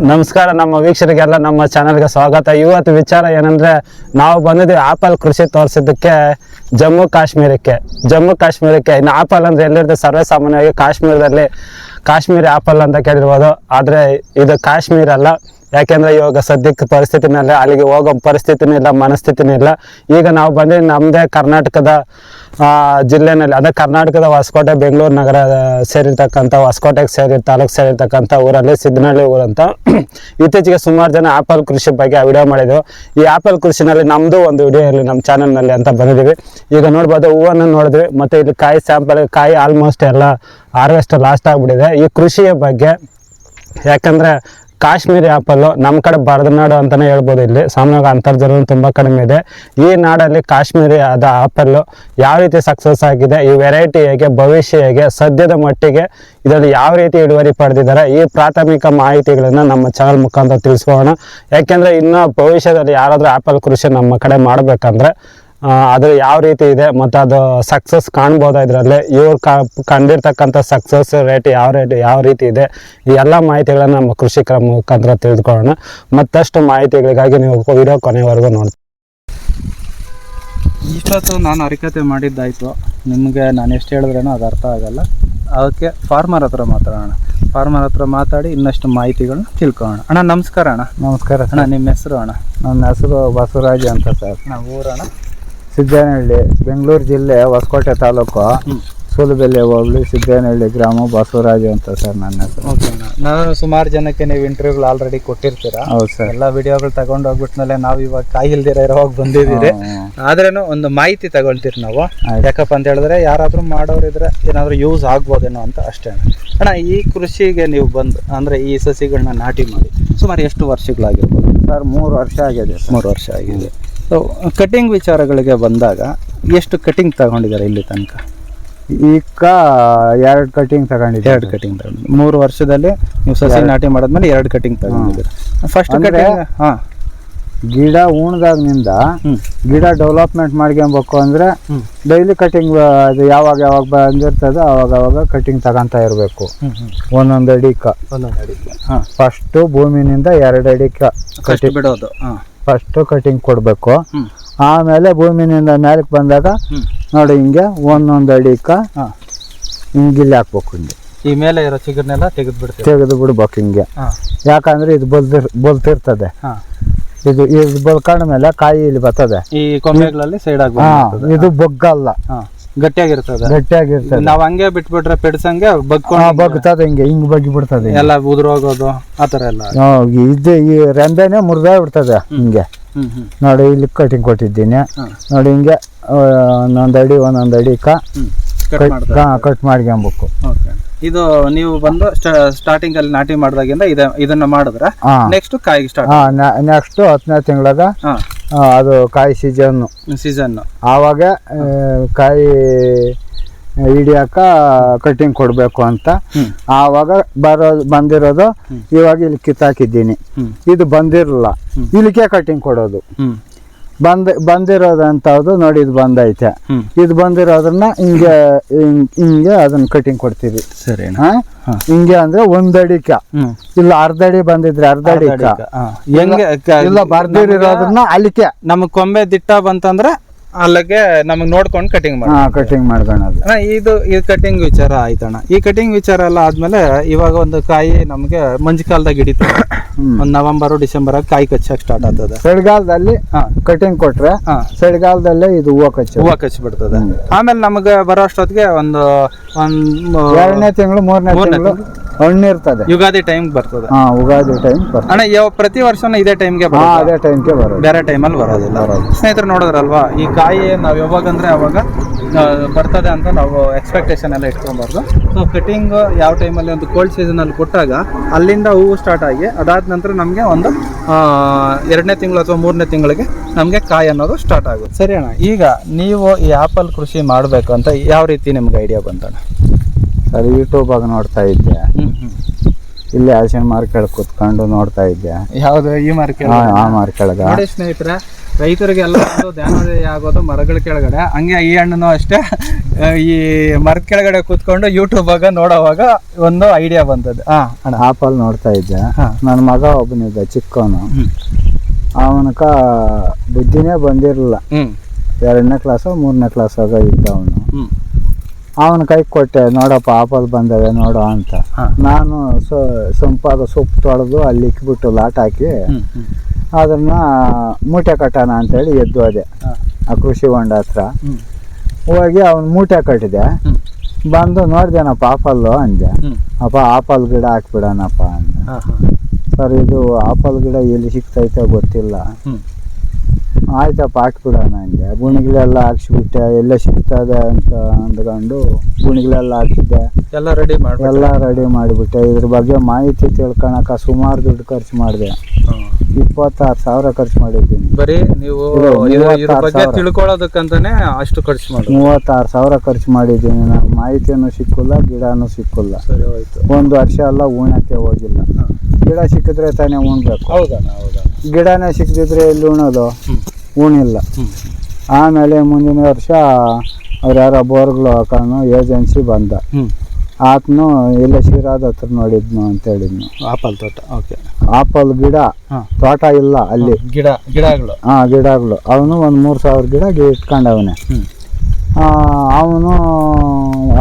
ನಮಸ್ಕಾರ, ನಮ್ಮ ವೀಕ್ಷಕರಿಗೆಲ್ಲ ನಮ್ಮ ಚಾನಲ್ಗೆ ಸ್ವಾಗತ. ಇವತ್ತು ವಿಚಾರ ಏನಂದ್ರೆ, ನಾವು ಬಂದಿದ್ವಿ ಆಪಲ್ ಕೃಷಿ ತೋರಿಸಿದ್ದಕ್ಕೆ ಜಮ್ಮು ಕಾಶ್ಮೀರಕ್ಕೆ. ಜಮ್ಮು ಕಾಶ್ಮೀರಕ್ಕೆ, ಇನ್ನು ಆಪಲ್ ಅಂದ್ರೆ ಎಲ್ಲಿರುತ್ತೆ? ಸರ್ವೇ ಸಾಮಾನ್ಯವಾಗಿ ಕಾಶ್ಮೀರದಲ್ಲಿ ಕಾಶ್ಮೀರಿ ಆಪಲ್ ಅಂತ ಕೇಳಿರ್ಬೋದು. ಆದರೆ ಇದು ಕಾಶ್ಮೀರ ಅಲ್ಲ. ಯಾಕೆಂದರೆ ಇವಾಗ ಸದ್ಯಕ್ಕೆ ಪರಿಸ್ಥಿತಿನಲ್ಲ ಅಲ್ಲಿಗೆ ಹೋಗೋ ಪರಿಸ್ಥಿತಿನೂ ಇಲ್ಲ, ಮನಸ್ಥಿತಿನೂ ಇಲ್ಲ. ಈಗ ನಾವು ಬಂದಿದ್ದು ನಮ್ಮದೇ ಕರ್ನಾಟಕದ ಜಿಲ್ಲೆನಲ್ಲಿ ಅದೇ ಕರ್ನಾಟಕದ ಹೊಸಕೋಟೆ, ಬೆಂಗಳೂರು ನಗರ ಸೇರಿರ್ತಕ್ಕಂಥ ಹೊಸಕೋಟೆಗೆ ಸೇರಿ, ತಾಲೂಕು ಸೇರಿರ್ತಕ್ಕಂಥ ಊರಲ್ಲಿ ಸಿದ್ದನಹಳ್ಳಿ ಊರಂತ ಇತ್ತೀಚೆಗೆ ಸುಮಾರು ಜನ ಆಪಲ್ ಕೃಷಿ ಬಗ್ಗೆ ವಿಡಿಯೋ ಮಾಡಿದ್ರು. ಈ ಆಪಲ್ ಕೃಷಿನಲ್ಲಿ ನಮ್ಮದು ಒಂದು ವಿಡಿಯೋ ಇರಲಿ ನಮ್ಮ ಚಾನಲ್ನಲ್ಲಿ ಅಂತ ಬಂದಿದ್ದೀವಿ. ಈಗ ನೋಡ್ಬೋದು ಹೂವನ್ನು ನೋಡಿದ್ವಿ ಮತ್ತು ಇಲ್ಲಿ ಕಾಯಿ ಸ್ಯಾಂಪಲ್ ಕಾಯಿ ಆಲ್ಮೋಸ್ಟ್ ಎಲ್ಲ ಹಾರ್ವೆಸ್ಟ್ ಲಾಸ್ಟ್ ಆಗಿಬಿಟ್ಟಿದೆ. ಈ ಕೃಷಿಯ ಬಗ್ಗೆ ಯಾಕಂದರೆ ಕಾಶ್ಮೀರಿ ಆ್ಯಪಲ್ಲು ನಮ್ಮ ಕಡೆ ಬರದನಾಡು ಅಂತಲೇ ಹೇಳ್ಬೋದು ಇಲ್ಲಿ. ಸಾಮಾನ್ಯವಾಗಿ ಅಂತರ್ಜಲ ತುಂಬ ಕಡಿಮೆ ಇದೆ. ಈ ನಾಡಲ್ಲಿ ಕಾಶ್ಮೀರಿ ಆದ ಆ್ಯಪಲ್ಲು ಯಾವ ರೀತಿ ಸಕ್ಸಸ್ ಆಗಿದೆ, ಈ ವೆರೈಟಿ ಹೇಗೆ, ಭವಿಷ್ಯ ಹೇಗೆ, ಸದ್ಯದ ಮಟ್ಟಿಗೆ ಇದರಲ್ಲಿ ಯಾವ ರೀತಿ ಇಳುವರಿ ಪಡೆದಿದ್ದಾರೆ, ಈ ಪ್ರಾಥಮಿಕ ಮಾಹಿತಿಗಳನ್ನು ನಮ್ಮ ಚಾನಲ್ ಮುಖಾಂತರ ತಿಳಿಸ್ಕೋಣ ಯಾಕೆಂದರೆ ಇನ್ನು ಭವಿಷ್ಯದಲ್ಲಿ ಯಾರಾದರೂ ಆಪಲ್ ಕೃಷಿ ನಮ್ಮ ಕಡೆ ಮಾಡಬೇಕಂದ್ರೆ ಅದು ಯಾವ ರೀತಿ ಇದೆ ಮತ್ತು ಅದು ಸಕ್ಸಸ್ ಕಾಣ್ಬೋದಾ ಇದರಲ್ಲಿ? ಇವ್ರು ಕಂಡಿರ್ತಕ್ಕಂಥ ಸಕ್ಸಸ್ ರೇಟ್ ಯಾವ ರೇಟ್ ಯಾವ ರೀತಿ ಇದೆ? ಈ ಎಲ್ಲ ಮಾಹಿತಿಗಳನ್ನು ನಮ್ಮ ಕೃಷಿಕರ ಮುಖಾಂತರ ತಿಳಿದುಕೊಳ್ಳೋಣ. ಮತ್ತಷ್ಟು ಮಾಹಿತಿಗಳಿಗಾಗಿ ನೀವು ವಿಡಿಯೋ ಕೊನೆವರೆಗೂ ನೋಡಿ ಇಷ್ಟೊತ್ತು ನಾನು ಅರಿಕತೆ ಮಾಡಿದ್ದಾಯಿತು. ನಿಮಗೆ ನಾನು ಎಷ್ಟು ಹೇಳಿದ್ರೇನೋ ಅದು ಅರ್ಥ ಆಗಲ್ಲ. ಅದಕ್ಕೆ ಫಾರ್ಮರ್ ಹತ್ರ ಮಾತಾಡೋಣ. ಫಾರ್ಮರ್ ಹತ್ರ ಮಾತಾಡಿ ಇನ್ನಷ್ಟು ಮಾಹಿತಿಗಳನ್ನ ತಿಳ್ಕೊಳ್ಳೋಣ. ಅಣ್ಣ ನಮಸ್ಕಾರ ಅಣ್ಣ. ನಮಸ್ಕಾರ ಅಣ್ಣ ನಿಮ್ಮ ಹೆಸರು ಅಣ್ಣ? ನನ್ನ ಹೆಸರು ಬಸವರಾಜ ಅಂತ ಸರ್. ನಾವು ಊರಣ್ಣ? ಸಿದ್ದೇನಹಳ್ಳಿ ಬೆಂಗಳೂರು ಜಿಲ್ಲೆ ಹೊಸಕೋಟೆ ತಾಲೂಕು. ಸೂಲಬೆಲೆ ಹೋಗ್ಲಿ ಸಿದ್ದೇನಹಳ್ಳಿ ಗ್ರಾಮ ಬಸವರಾಜು ಅಂತ ಸರ್ ನನ್ನ ಹೆಸರು. ಓಕೆ ಅಣ್ಣ. ಸುಮಾರು ಜನಕ್ಕೆ ನೀವು ಇಂಟರ್ವ್ಯೂಗಳು ಆಲ್ರೆಡಿ ಕೊಟ್ಟಿರ್ತೀರಾ? ಹೌದು ಸರ್. ಎಲ್ಲ ವಿಡಿಯೋಗಳು ತಗೊಂಡು ಹೋಗ್ಬಿಟ್ಮೇಲೆ ನಾವು ಇವಾಗ ಕಾಯಿಲ್ದಿರ ಇರೋವಾಗ ಬಂದಿದ್ದೀರಿ. ಆದ್ರೇನು ಒಂದು ಮಾಹಿತಿ ತಗೊಳ್ತೀರಿ ನಾವು? ಆಯ್ತು. ಯಾಕಪ್ಪ ಅಂತ ಹೇಳಿದ್ರೆ ಯಾರಾದ್ರೂ ಮಾಡೋರಿದ್ರೆ ಏನಾದ್ರೂ ಯೂಸ್ ಆಗ್ಬೋದೇನೋ ಅಂತ ಅಷ್ಟೇ ಅಣ್ಣ. ಅಣ್ಣ ಈ ಕೃಷಿಗೆ ನೀವು ಬಂದು ಅಂದ್ರೆ ಈ ಸಸಿಗಳನ್ನ ನಾಟಿ ಮಾಡಿ ಸುಮಾರು ಎಷ್ಟು ವರ್ಷಗಳಾಗಿರ್ಬೋದು? ಸರ್ ಮೂರು ವರ್ಷ ಆಗಿದೆ ಸರ್. ಮೂರು ವರ್ಷ ಆಗಿದೆ. ಸೊ ಕಟಿಂಗ್ ವಿಚಾರಗಳಿಗೆ ಬಂದಾಗ ಎಷ್ಟು ಕಟಿಂಗ್ ತಗೊಂಡಿದ್ದಾರೆ ಇಲ್ಲಿ ತನಕ? ಈಗ ಎರಡು ಕಟಿಂಗ್ ತಗೊಂಡಿದ್ದೆ ಎರಡು ಕಟಿಂಗ್ ತಗೊಂಡು ಮೂರು ವರ್ಷದಲ್ಲಿ ನೀವು ಸಸಿ ನಾಟಿ ಮಾಡಿದ್ಮೇಲೆ ಎರಡು ಕಟಿಂಗ್ ತಗೊಂಡಿದ್ದೀರಾ. ಫಸ್ಟ್ ಕಟಿಂಗ್ ಹಾಂ. ಗಿಡ ಉಣ್ದಾಗ್ನಿಂದ ಗಿಡ ಡೆವಲಪ್ಮೆಂಟ್ ಮಾಡ್ಕೊಬೇಕು ಅಂದ್ರೆ ಡೈಲಿ ಕಟಿಂಗ್ ಅದು ಯಾವಾಗ ಯಾವಾಗ ಬಂದಿರ್ತದೋ ಅವಾಗ ಅವಾಗ ಕಟಿಂಗ್ ತಗೊಂತ ಇರಬೇಕು. ಒಂದೊಂದು ಅಡಿಕ. ಒಂದೊಂದು ಅಡಿಕೆ. ಹಾಂ ಫಸ್ಟು ಭೂಮಿನಿಂದ ಎರಡು ಅಡಿಕ ಕಟ್ಟಿ ಬಿಡೋದು. ಹಾಂ. ಫಸ್ಟು ಕಟಿಂಗ್ ಕೊಡಬೇಕು. ಆಮೇಲೆ ಭೂಮಿನಿಂದ ಮೇಲಕ್ಕೆ ಬಂದಾಗ ನೋಡಿ ಹಿಂಗೆ ಒಂದೊಂದು ಅಡಿಕ ಹಾಂ. ಹಿಂಗೆ ಇಲ್ಲಿ ಹಾಕ್ಬೇಕು ಹಿಂಗೆ. ಈ ಮೇಲೆ ಇರೋ ಚಿಗುರ್ನೆಲ್ಲ ತೆಗೆದು ಬಿಡ್ತೀವಿ ತೆಗೆದು ಬಿಡ್ಬೇಕು ಹಿಂಗೆ. ಯಾಕಂದ್ರೆ ಇದು ಬಲ್ದಿರ್ ಬಲ್ತಿರ್ತದೆ. ಇದು ಇದು ಬಲ್ಕೊಂಡ ಮೇಲೆ ಕಾಯಿ ಇಲ್ಲಿ ಬರ್ತದೆ. ಈ ಕೊಂಬೆಗಳಲ್ಲಿ ಸೈಡ್ ಆಗಿ ಇದು ಬೊಗ್ಗಲ್ಲ. ಗಟ್ಟಿಯಾಗಿರ್ತದೆ. ಗಟ್ಟಿಯಾಗಿರ್ತದೆ. ನಾವ್ ಹಂಗೆ ಬಿಟ್ಬಿಟ್ರೆ ಪೆಡ್ಸಂಗೆ ಬಗ್ಕೊಂಡು ಬಗ್ತದೆ ಹಿಂಗೆ ಹಿಂಗ್ ಬಗ್ಗಿ ಬಿಡ್ತದೆ ಎಲ್ಲ ಉದುರೋಗೋದು ಆ ಥರ ಎಲ್ಲ ಇದು ಈ ರೆಂಬೆನೆ ಮುರಿದೇ ಬಿಡ್ತದೆ ಹಿಂಗೆ. ನೋಡಿ ಇಲ್ಲಿ ಕಟಿಂಗ್ ಕೊಟ್ಟಿದ್ದೀನಿ. ನೋಡಿ ಹಿಂಗೆ ಒಂದೊಂದು ಅಡಿ ಒಂದೊಂದು ಅಡಿಕ ಕಟ್ ಮಾಡ್ಕೊಬೇಕು ಇದು ನೀವು ಬಂದು ಸ್ಟಾರ್ಟಿಂಗ್ ಅಲ್ಲಿ ನಾಟಿ ಮಾಡಿದಾಗಿಂದ ಇದ ಇದನ್ನ ಮಾಡಿದ್ರೆ ನೆಕ್ಸ್ಟ್ ಕಾಯಿಗೆ ಸ್ಟಾರ್ಟ್ ನೆಕ್ಸ್ಟ್ ಹತ್ತನೇ ತಿಂಗಳಾಗ ಅದು ಕಾಯಿ ಸೀಸನ್ನು ಸೀಸನ್ ಆವಾಗ ಕಾಯಿ ಹಿಡಿಯಾಕ ಕಟಿಂಗ್ ಕೊಡಬೇಕು ಅಂತ. ಆವಾಗ ಬರೋ ಬಂದಿರೋದು. ಇವಾಗ ಇಲ್ಲಿ ಕಿತ್ತಾಕಿದ್ದೀನಿ. ಇದು ಬಂದಿರಲ್ಲ. ಇಲ್ಲಿಗೆ ಕಟಿಂಗ್ ಕೊಡೋದು. ಬಂದ್ ಬಂದಿರೋದಂಥದ್ದು ನೋಡಿ ಇದು ಬಂದೈತೆ. ಇದು ಬಂದಿರೋದನ್ನ ಹಿಂಗೆ ಹಿಂಗ್- ಅದನ್ನ ಕಟಿಂಗ್ ಕೊಡ್ತೀವಿ. ಸರಿ. ಹಿಂಗೆ ಅಂದ್ರೆ ಒಂದ್ ಅಡಿಕ ಇಲ್ಲ ಅರ್ಧ ಅಡಿ ಬಂದಿದ್ರೆ ಅರ್ಧ ಅಡಿಕ ಹೆಂಗೆ ಇಲ್ಲ ಬರ್ದಿರೋದನ್ನ ಅಲಿಕೆ ನಮಗ್ ಕೊಂಬೆ ದಿಟ್ಟ ಬಂತಂದ್ರೆ ಅಲ್ಲಿಗೆ ನಮಗ್ ನೋಡ್ಕೊಂಡು ಕಟಿಂಗ್ ಮಾಡಿ ಕಟಿಂಗ್ ಮಾಡ್ಕೊಳೋದು ಅಣ್ಣ ಇದು ಈ ಕಟಿಂಗ್ ವಿಚಾರ ಆಯ್ತಣ್ಣ. ಈ ಕಟಿಂಗ್ ವಿಚಾರ ಎಲ್ಲ ಆದ್ಮೇಲೆ ಇವಾಗ ಒಂದು ಕಾಯಿ ನಮಗೆ ಮಂಜು ಕಾಲದಾಗ ಹಿಡಿತದೆ ಒಂದು ನವೆಂಬರ್ ಡಿಸೆಂಬರ್ ಕಾಯಿ ಕಚ್ಚಕ್ ಸ್ಟಾರ್ಟ್ ಆಗ್ತದೆ. ಚಳಿಗಾಲದಲ್ಲಿ ಹಾ ಕಟಿಂಗ್ ಕೊಟ್ರೆ ಹಾ. ಚಳಿಗಾಲದಲ್ಲೇ ಇದು ಹೂವು ಕಚ್ಚ ಹೂವು ಕಚ್ಚಿ ಬಿಡ್ತದೆ ಆಮೇಲೆ ನಮಗೆ ಬರೋ ಅಷ್ಟೊತ್ತಿಗೆ ಒಂದು ಒಂದ್ ಎರಡನೇ ತಿಂಗಳು ಮೂರನೇ ಮೂರನೇ ತಿಂಗಳು. ಹಣ್ಣಿರ್ತದೆ ಯುಗಾದಿ ಟೈಮ್ ಬರ್ತದೆ. ಹಾ ಯುಗಾದಿ ಟೈಮ್ ಬರ್ತದೆ. ಅಣ್ಣ ಯಾವ ಪ್ರತಿ ವರ್ಷನೂ ಇದೇ ಟೈಮ್ಗೆ ಹಾ ಅದೇ ಟೈಮ್ಗೆ ಬರೋದು ಬೇರೆ ಟೈಮಲ್ಲಿ ಬರೋದಿಲ್ಲ. ಸ್ನೇಹಿತರು ನೋಡಿದ್ರಲ್ವಾ ಈ ಕಾಯಿ ನಾವು ಯಾವಾಗಂದ್ರೆ ಅವಾಗ ಬರ್ತದೆ ಅಂತ ನಾವು ಎಕ್ಸ್ಪೆಕ್ಟೇಷನ್ ಎಲ್ಲ ಇಟ್ಕೊಬಾರ್ದು. ಸೊ ಕಟಿಂಗ್ ಯಾವ ಟೈಮಲ್ಲಿ ಒಂದು ಕೋಲ್ಡ್ ಸೀಸನಲ್ಲಿ ಕೊಟ್ಟಾಗ ಅಲ್ಲಿಂದ ಹೂವು ಸ್ಟಾರ್ಟ್ ಆಗಿ ಅದಾದ ನಂತರ ನಮಗೆ ಒಂದು ಎರಡನೇ ತಿಂಗಳು ಅಥವಾ ಮೂರನೇ ತಿಂಗಳಿಗೆ ನಮಗೆ ಕಾಯಿ ಅನ್ನೋದು ಸ್ಟಾರ್ಟ್ ಆಗುತ್ತೆ. ಸರಿ ಅಣ್ಣ ಈಗ ನೀವು ಈ ಆಪಲ್ ಕೃಷಿ ಮಾಡಬೇಕು ಅಂತ ಯಾವ ರೀತಿ ನಿಮ್ಗೆ ಐಡಿಯಾ ಬಂತಣ್ಣ? ಸರ್ ಯೂಟ್ಯೂಬಾಗ ನೋಡ್ತಾ ಇದ್ದೆ. ಇಲ್ಲಿ ಹಸಿನ ಮಾರ್ಕೆಟ್ ಕುತ್ಕೊಂಡು ನೋಡ್ತಾ ಇದ್ದೆ. ಯಾವ್ದು ಈ ಮಾರ್ಕೆಟ್ ಆ ಮಾರ್ಕೆಟ್ ನೋಡಿ ಸ್ನೇಹಿತರೆ ರೈತರಿಗೆ ಎಲ್ಲ ಆಗೋದು ಮರಗಳ ಕೆಳಗಡೆ. ಹಂಗೆ ಈ ಹಣ್ಣು ಅಷ್ಟೇ ಈ ಮರದ ಕೆಳಗಡೆ ಕೂತ್ಕೊಂಡು ಯೂಟ್ಯೂಬ್ ಆಗ ನೋಡೋವಾಗ ಒಂದು ಐಡಿಯಾ ಬಂದದ್ದು. ಹಾ ಅಣ್ಣ. ಆಪಲ್ ನೋಡ್ತಾ ಇದ್ದೆ. ನನ್ನ ಮಗ ಒಬ್ಬನಿದ್ದ ಚಿಕ್ಕವನು. ಅವನಕ ಬುದ್ಧಿನೇ ಬಂದಿರಲಿಲ್ಲ. ಎರಡನೇ ಕ್ಲಾಸು ಮೂರನೇ ಕ್ಲಾಸಾಗ ಇದ್ದ ಅವನು ಅವನ ಕೈ ಕೊಟ್ಟೆ ನೋಡಪ್ಪ ಆಪಲ್ ಬಂದವೆ ನೋಡು ಅಂತ. ನಾನು ಸೊಂಪಾದ ಸೊಪ್ಪು ತೊಳೆದು ಅಲ್ಲಿ ಇಕ್ಬಿಟ್ಟು ಲಾಟ್ ಹಾಕಿ ಅದನ್ನ ಮೂಟೆ ಕಟ್ಟೋಣ ಅಂತೇಳಿ ಎದ್ದು ಹೋದೆ. ಆ ಕೃಷಿ ಹೊಂಡ ಹತ್ರ. ಹೋಗಿ ಅವನು ಮೂಟೆ ಕಟ್ಟಿದೆ. ಬಂದು ನೋಡ್ದೇನಪ್ಪ ಆಪಲ್ಲು ಅಂದೆ. ಅಪ್ಪ ಆಪಲ್ ಗಿಡ ಹಾಕ್ಬಿಡೋಣಪ್ಪ ಅಂದ. ಸರ್ ಇದು ಆಪಲ್ ಗಿಡ ಎಲ್ಲಿ ಸಿಗ್ತೈತೆ ಗೊತ್ತಿಲ್ಲ. ಆಯ್ತಪ್ಪ ಹಾಕ್ಬಿಡೋಣ ಅಂದೆ ಗುಣಿಗಳೆಲ್ಲ ಹಾಕ್ಸ್ಬಿಟ್ಟೆ ಎಲ್ಲ ಸಿಗ್ತದೆ ಅಂತ ಅಂದ್ಕೊಂಡು ಗುಣಿಗಳೆಲ್ಲ ಹಾಕಿದ್ದೆ ಎಲ್ಲ ರೆಡಿ ಮಾಡಿ ಎಲ್ಲ ರೆಡಿ ಮಾಡಿಬಿಟ್ಟೆ. ಇದ್ರ ಬಗ್ಗೆ ಮಾಹಿತಿ ತಿಳ್ಕೊಳಕ ಸುಮಾರು ದುಡ್ಡು ಖರ್ಚು ಮಾಡಿದೆ. ಇಪ್ಪತ್ತಾರು ಸಾವಿರ ಖರ್ಚು ಮಾಡಿದ್ದೀನಿ. ಬರೀ ನೀವು ಇದ್ರ ಬಗ್ಗೆ. ತಿಳ್ಕೊಳ್ಳೋದಕ್ಕಂತಾನೆ ಅಷ್ಟು ಖರ್ಚು ಮಾಡಿ ಮೂವತ್ತಾರು ಸಾವಿರ ಖರ್ಚು ಮಾಡಿದ್ದೀನಿ. ನಾನು ಮಾಹಿತಿಯನ್ನು ಸಿಕ್ಕಿಲ್ಲ ಗಿಡನೂ ಸಿಕ್ಕಿಲ್ಲ. ಸರಿ ಹೋಯ್ತು. ಒಂದು ವರ್ಷ ಎಲ್ಲ ಉಣಕ್ಕೆ ಹೋಗಿಲ್ಲ. ಗಿಡ ಸಿಕ್ಕಿದ್ರೆ ತಾನೇ ಉಣ್ಬೇಕು. ಹೌದಾ ಹೌದಾ ಗಿಡನೇ ಸಿಕ್ಕಿದ್ರೆ ಎಲ್ಲಿ ಉಣೋದು? ಹ್ಮ್ ಉಣಿಲ್ಲ ಆಮೇಲೆ ಮುಂದಿನ ವರ್ಷ ಅವ್ರು ಯಾರೋ ಬೋರ್ಗಳು ಹಾಕೋನು ಏಜೆನ್ಸಿ ಬಂದ. ಆತನು ಇಲ್ಲ ಶಿರಾದ ಹತ್ರ ನೋಡಿದ್ನು ಅಂತ ಹೇಳಿದ್ನು. ಆಪಲ್ ತೋಟ ಓಕೆ. ಆಪಲ್ ಗಿಡ ತೋಟ ಇಲ್ಲ ಅಲ್ಲಿ. ಗಿಡ ಗಿಡಗಳು. ಹಾ ಗಿಡಗಳು. ಅವನು ಒಂದು ಮೂರು ಸಾವಿರ ಗಿಡ ಇಟ್ಕೊಂಡವನೆ. ಅವನು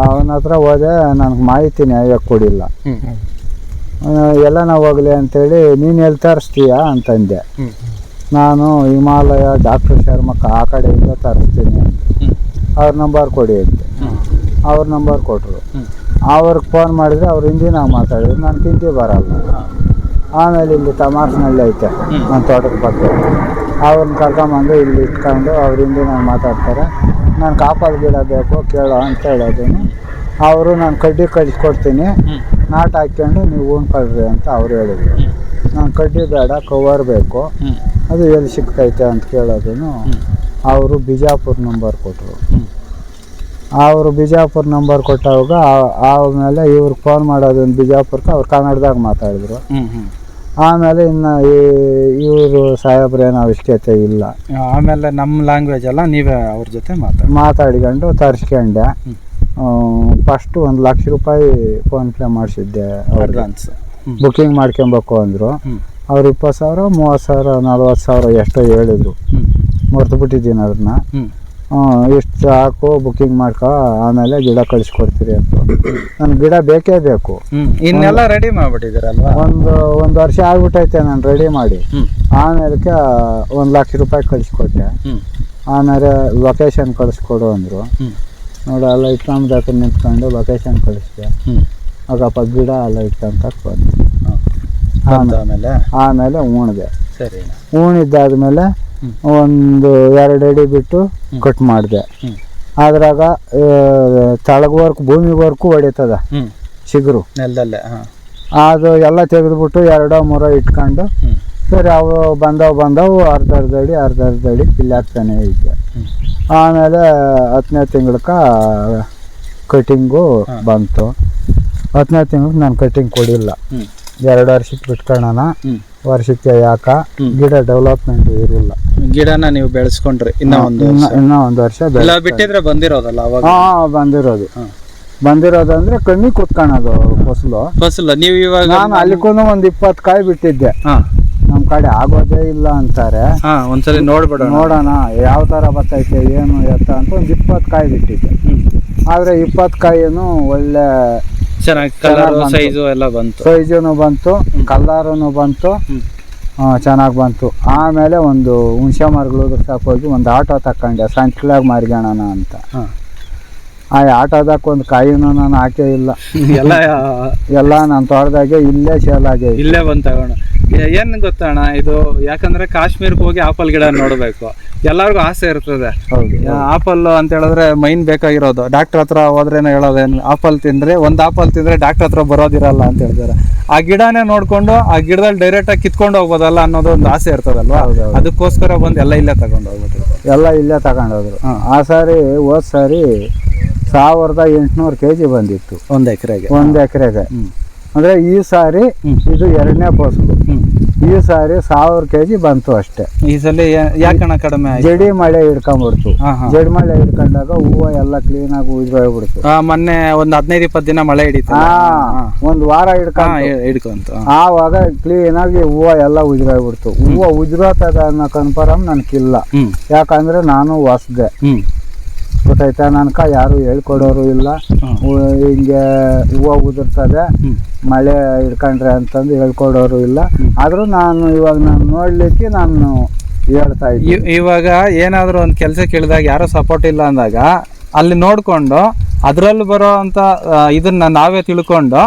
ಅವನ ಹತ್ರ ಹೋದೆ ನನಗೆ ಮಾಹಿತಿ ನ್ಯಾಯ ಕೊಡಿಲ್ಲ. ಎಲ್ಲ ನಾವು ಹೋಗ್ಲಿ ಅಂತೇಳಿ ನೀನು ಎಲ್ಲಿ ತರಿಸ್ತೀಯಾ ಅಂತಂದೆ. ನಾನು ಹಿಮಾಲಯ ಡಾಕ್ಟರ್ ಶರ್ಮಕ್ಕ ಆ ಕಡೆಯಿಂದ ತರಿಸ್ತೀನಿ ಅಂತ. ಅವ್ರ ನಂಬರ್ ಕೊಡಿ ಅಂತ. ಅವ್ರ ನಂಬರ್ ಕೊಟ್ಟರು ಅವ್ರಿಗೆ ಫೋನ್ ಮಾಡಿದ್ರೆ ಅವ್ರು ಹಿಂದಿನಾಗ ಮಾತಾಡಿದ್ರು. ನಾನು ಹಿಂದಿ ಬರಲ್ಲ. ಆಮೇಲೆ ಇಲ್ಲಿ ತಮಾರ್ಸ್ನಲ್ಲಿ ಐತೆ. ನನ್ನ ತೋಟದ ಪಕ್ಕ ಅವ್ರನ್ನ ಕರ್ಕೊಂಬಂದು ಇಲ್ಲಿ ಇಟ್ಕೊಂಡು ಅವ್ರ ಹಿಂದಿನಾಗ ಮಾತಾಡ್ತಾರೆ. ನಾನು ಕಾಪಲ್ ಗಿಡ ಬೇಕು ಕೇಳೋ ಅಂತ ಹೇಳೋದೇನು. ಅವರು ನಾನು ಕಡ್ಡಿ ಕಳಿಸ್ಕೊಡ್ತೀನಿ. ನಾಟ್ ಹಾಕ್ಕೊಂಡು ನೀವು ಉಣ್ಕೊಳ್ರಿ ಅಂತ ಅವ್ರು ಹೇಳಿದ್ರು. ನಾನು ಕಡ್ಡಿ ಬೇಡ ಕವರ್ ಬೇಕು. ಅದು ಎಲ್ಲಿ ಸಿಗ್ತೈತೆ ಅಂತ ಕೇಳೋದನ್ನು ಅವರು ಬಿಜಾಪುರ ನಂಬರ್ ಕೊಟ್ಟರು ಅವರು ಬಿಜಾಪುರ ನಂಬರ್ ಕೊಟ್ಟಾಗ ಆಮೇಲೆ ಇವ್ರಿಗೆ ಫೋನ್ ಮಾಡೋದನ್ನು ಬಿಜಾಪುರಕ್ಕೆ ಅವ್ರು ಕನ್ನಡದಾಗ ಮಾತಾಡಿದ್ರು. ಆಮೇಲೆ ಇನ್ನು ಇವರು ಸಾಹೇಬ್ರೇನು ಅವಶ್ಯಕತೆ ಇಲ್ಲ. ಆಮೇಲೆ ನಮ್ಮ ಲ್ಯಾಂಗ್ವೇಜ್ ಎಲ್ಲ ನೀವೇ ಅವ್ರ ಜೊತೆ ಮಾತಾಡಿ. ಮಾತಾಡಿಕೊಂಡು ತರಿಸ್ಕೊಂಡೆ. ಫಸ್ಟು ಒಂದು ಲಕ್ಷ ರೂಪಾಯಿ ಫೋನ್ಪೇ ಮಾಡಿಸಿದ್ದೆ ಅಡ್ವಾನ್ಸ್ ಬುಕ್ಕಿಂಗ್ ಮಾಡ್ಕೊಬೇಕು ಅಂದರು. ಅವ್ರು ಇಪ್ಪತ್ತು ಸಾವಿರ ಮೂವತ್ತು ಸಾವಿರ ನಲ್ವತ್ತು ಸಾವಿರ ಎಷ್ಟೋ ಹೇಳಿದ್ರು. ಮರೆತು ಬಿಟ್ಟಿದ್ದೀನಿ ಅದನ್ನ ಇಷ್ಟು ಹಾಕು ಬುಕ್ಕಿಂಗ್ ಮಾಡ್ಕೊ ಆಮೇಲೆ ಗಿಡ ಕಳಿಸ್ಕೊಡ್ತೀರಿ ಅಂತ. ನನ್ಗೆ ಗಿಡ ಬೇಕೇ ಬೇಕು. ಇನ್ನೆಲ್ಲ ರೆಡಿ ಮಾಡ್ಬಿಟ್ಟಿದ್ದೀರಲ್ವಾ? ಒಂದು ಒಂದು ವರ್ಷ ಆಗ್ಬಿಟ್ಟೈತೆ ನಾನು ರೆಡಿ ಮಾಡಿ. ಆಮೇಲೆ ಒಂದು ಲಕ್ಷ ರೂಪಾಯಿ ಕಳಿಸ್ಕೊಟ್ಟೆ. ಆಮೇಲೆ ಲೊಕೇಶನ್ ಕಳಿಸ್ಕೊಡು ಅಂದರು. ನೋಡಿ ಅಲ್ಲ ಇಟ್ಕೊಂಡ್ ನಿಂತ್ಕೊಂಡು ಲೊಕೇಶನ್ ಕಳಿಸ್ದೆ. ಆಗಪ್ಪ ಗಿಡ ಅಲ್ಲ ಇಟ್ಕೊಂತ ಬಂದೆ ಆಮೇಲೆ ಆಮೇಲೆ? ಉಣ್ದೆ ಸರಿ. ಉಣಿದ್ದಾದ್ಮೇಲೆ. ಒಂದು ಎರಡು ಅಡಿ ಬಿಟ್ಟು ಕಟ್ ಮಾಡಿದೆ. ಅದ್ರಾಗ ತಳಗವರ್ಕು ಭೂಮಿವರ್ಕು ಹೊಡಿತದ ಚಿಗುರು. ನೆಲದಲ್ಲೇ ಅದು ಎಲ್ಲ ತೆಗೆದ್ಬಿಟ್ಟು ಎರಡೋ ಮೂರೋ ಇಟ್ಕೊಂಡು ಸರಿ ಅವು ಬಂದವು ಬಂದವು ಅರ್ಧ ಅರ್ಧ ಅಡಿ ಅರ್ಧ ಅರ್ಧ ಅಡಿ ಪಿಲ್ಲಿ ಹಾಕ್ತಾನೆ ಇದ್ದೆ ಆಮೇಲೆ ಹತ್ತನೇ ತಿಂಗಳಕ್ಕ ಕಟಿಂಗು ಬಂತು. ಹತ್ತನೇ ತಿಂಗಳಿಗೆ ನಾನು ಕಟಿಂಗ್ ಕೊಡಿಲ್ಲ. ಎರಡು ವರ್ಷಕ್ಕೆ ಬಿಟ್ಕೊಳ್ಳೋಣ ವರ್ಷಕ್ಕೆ ಯಾಕ? ಗಿಡ ಡೆವಲಪ್ಮೆಂಟ್ ಇರಲಿಲ್ಲ. ಗಿಡನ ನೀವು ಬೆಳೆಸ್ಕೊಂಡ್ರಿ ಇನ್ನ ಒಂದು ವರ್ಷ. ಇನ್ನೂ ಒಂದು ವರ್ಷ ಇಲ್ಲ ಬಿಟ್ಟಿದ್ರೆ ಬಂದಿರೋದಲ್ಲ ಅವಾಗ? ಹಾ ಬಂದಿರೋದು. ಬಂದಿರೋದು ಅಂದ್ರೆ ಕಣ್ಣಿ ಕುತ್ಕೊಳ್ಳೋದು ಫಸಲು. ಫಸಲು ನೀವು ಇವಾಗ ನಾನು ಅಲ್ಲಿಗೂ ಒಂದು ಇಪ್ಪತ್ತು ಕಾಯಿ ಬಿಟ್ಟಿದ್ದೆ. ನಮ್ಮ ಕಡೆ ಆಗೋದೇ ಇಲ್ಲ ಅಂತಾರೆ. ಒಂದ್ಸಲಿ ನೋಡ್ಬಿಡೋಣ. ನೋಡೋಣ ಯಾವ ತರ ಬರ್ತೈತೆ ಏನು ಎತ್ತ ಅಂತ ಒಂದು ಇಪ್ಪತ್ತು ಕಾಯಿ ಬಿಟ್ಟಿದ್ದೆ. ಆದ್ರೆ ಆದರೆ ಇಪ್ಪತ್ತು ಕಾಯಿನೂ ಒಳ್ಳೆ ಚೆನ್ನಾಗಿ ಕಲರ್. ಸೈಜು ಎಲ್ಲ ಬಂತು. ಸೈಜುನು ಬಂತು ಬಂತು ಚೆನ್ನಾಗಿ ಬಂತು. ಆಮೇಲೆ ಒಂದು ಹುಣಸೆ ಮರಗಳು ಹೋಗಿ ಒಂದು ಆಟೋ ತಕೊಂಡೆ ಸಂಚ್ಲಾಗ ಮಾರಿಗಣ ಅಂತ. ಆ ಆಟೋದಾಗ ಒಂದು ಕಾಯಿನೂ ನಾನು ಹಾಕೇ ಇಲ್ಲ. ಎಲ್ಲ ಎಲ್ಲ ನಾನು ತೋಟದಾಗೆ ಇಲ್ಲೇ ಸೇಲ್ ಆಗಿ ಇಲ್ಲೇ ಬಂದ್ ತಗೋಣ ಏನ್ ಗೊತ್ತಣ್ಣ ಇದು? ಯಾಕಂದ್ರೆ ಕಾಶ್ಮೀರಕ್ಕೆ ಹೋಗಿ ಆಪಲ್ ಗಿಡ ನೋಡಬೇಕು. ಎಲ್ಲರಿಗೂ ಆಸೆ ಇರ್ತದೆ. ಹೌದು ಆಪಲ್ ಅಂತ ಹೇಳಿದ್ರೆ ಮೈನ್ ಬೇಕಾಗಿರೋದು. ಡಾಕ್ಟರ್ ಹತ್ರ ಹೋದ್ರೇನು ಹೇಳೋದೇನು? ಆಪಲ್ ತಿಂದ್ರೆ ಒಂದ್ ಆಪಲ್ ತಿಂದ್ರೆ ಡಾಕ್ಟರ್ ಹತ್ರ ಬರೋದಿರಲ್ಲ ಅಂತ ಹೇಳ್ತಾರೆ. ಆ ಗಿಡನೇ ನೋಡ್ಕೊಂಡು ಆ ಗಿಡದಲ್ಲಿ ಡೈರೆಕ್ಟ್ ಆಗಿ ಕಿತ್ಕೊಂಡು ಹೋಗ್ಬೋದಲ್ಲ ಅನ್ನೋದು ಒಂದು ಆಸೆ ಇರ್ತದಲ್ವಾ. ಅದಕ್ಕೋಸ್ಕರ ಬಂದು ಎಲ್ಲ ಇಲ್ಲೇ ತಗೊಂಡು ಹೋಗ್ಬಿಟ್ಟು ಎಲ್ಲ ಇಲ್ಲೇ ತಗೊಂಡೋದ್ರು. ಆ ಸಾರಿ ಹೋದ್ ಸಾರಿ ಸಾವಿರದ ಎಂಟುನೂರು ಕೆ ಜಿ ಬಂದಿತ್ತು. ಒಂದು ಎಕರೆಗೆ. ಒಂದು ಎಕರೆಗೆ. ಅಂದ್ರೆ ಈ ಸಾರಿ ಇದು ಎರಡನೇ ಫಸಲು ಈ ಸಾರಿ ಸಾವಿರ ಕೆಜಿ ಬಂತು ಅಷ್ಟೇ. ಈ ಸಲ ಯಾ- ಯಾಕಣ್ಣ ಕಡಿಮೆ ಜಡಿ ಮಳೆ ಹಿಡ್ಕೊಂಡ್ಬಿಡ್ತು. ಜಡಿ ಮಳೆ ಹಿಡ್ಕೊಂಡಾಗ ಹೂವು ಎಲ್ಲ ಕ್ಲೀನ್ ಆಗಿ ಉಜ್ರೋಗ್ಬಿಡ್ತು ಮೊನ್ನೆ ಒಂದ್ ಹದಿನೈದು ಇಪ್ಪತ್ತು ದಿನ ಮಳೆ ಹಿಡಿತು ಒಂದು ವಾರ ಹಿಡ್ಕೊಂಡ್ ಹಿಡ್ಕೊಂತ ಆವಾಗ ಕ್ಲೀನ್ ಆಗಿ ಹೂವು ಎಲ್ಲ ಉಜ್ರೋಗ್ಬಿಡ್ತು ಹೂವು ಉಜ್ರೋತದ ಅನ್ನೋ ಕನ್ಫರ್ಮ್ ನನ್ಕಿಲ್ಲ. ಯಾಕಂದ್ರೆ ನಾನು ಹೊಸ್ದೆ. ಗೊತ್ತಾಯ್ತಾ? ನನ್ಕ ಯಾರು ಹೇಳ್ಕೊಡೋರು ಇಲ್ಲ. ಹಿಂಗೆ ಹೂವು ಉದುರ್ತದೆ. ಮಳೆ ಹಿಡ್ಕೊಂಡ್ರೆ ಅಂತಂದು ಹೇಳ್ಕೊಡೋರು ಇಲ್ಲ. ಆದರೂ ನಾನು ಇವಾಗ ನಾನು ನೋಡ್ಲಿಕ್ಕೆ ನಾನು ಹೇಳ್ತಾ ಇದ್ದೀನಿ. ಇವಾಗ ಏನಾದರೂ ಒಂದು ಕೆಲಸ ಕೇಳಿದಾಗ ಯಾರು ಸಪೋರ್ಟ್ ಇಲ್ಲ ಅಂದಾಗ ಅಲ್ಲಿ ನೋಡ್ಕೊಂಡು ಅದರಲ್ಲಿ ಬರೋ ಅಂತ ಇದನ್ನ ನಾವೇ ತಿಳ್ಕೊಂಡು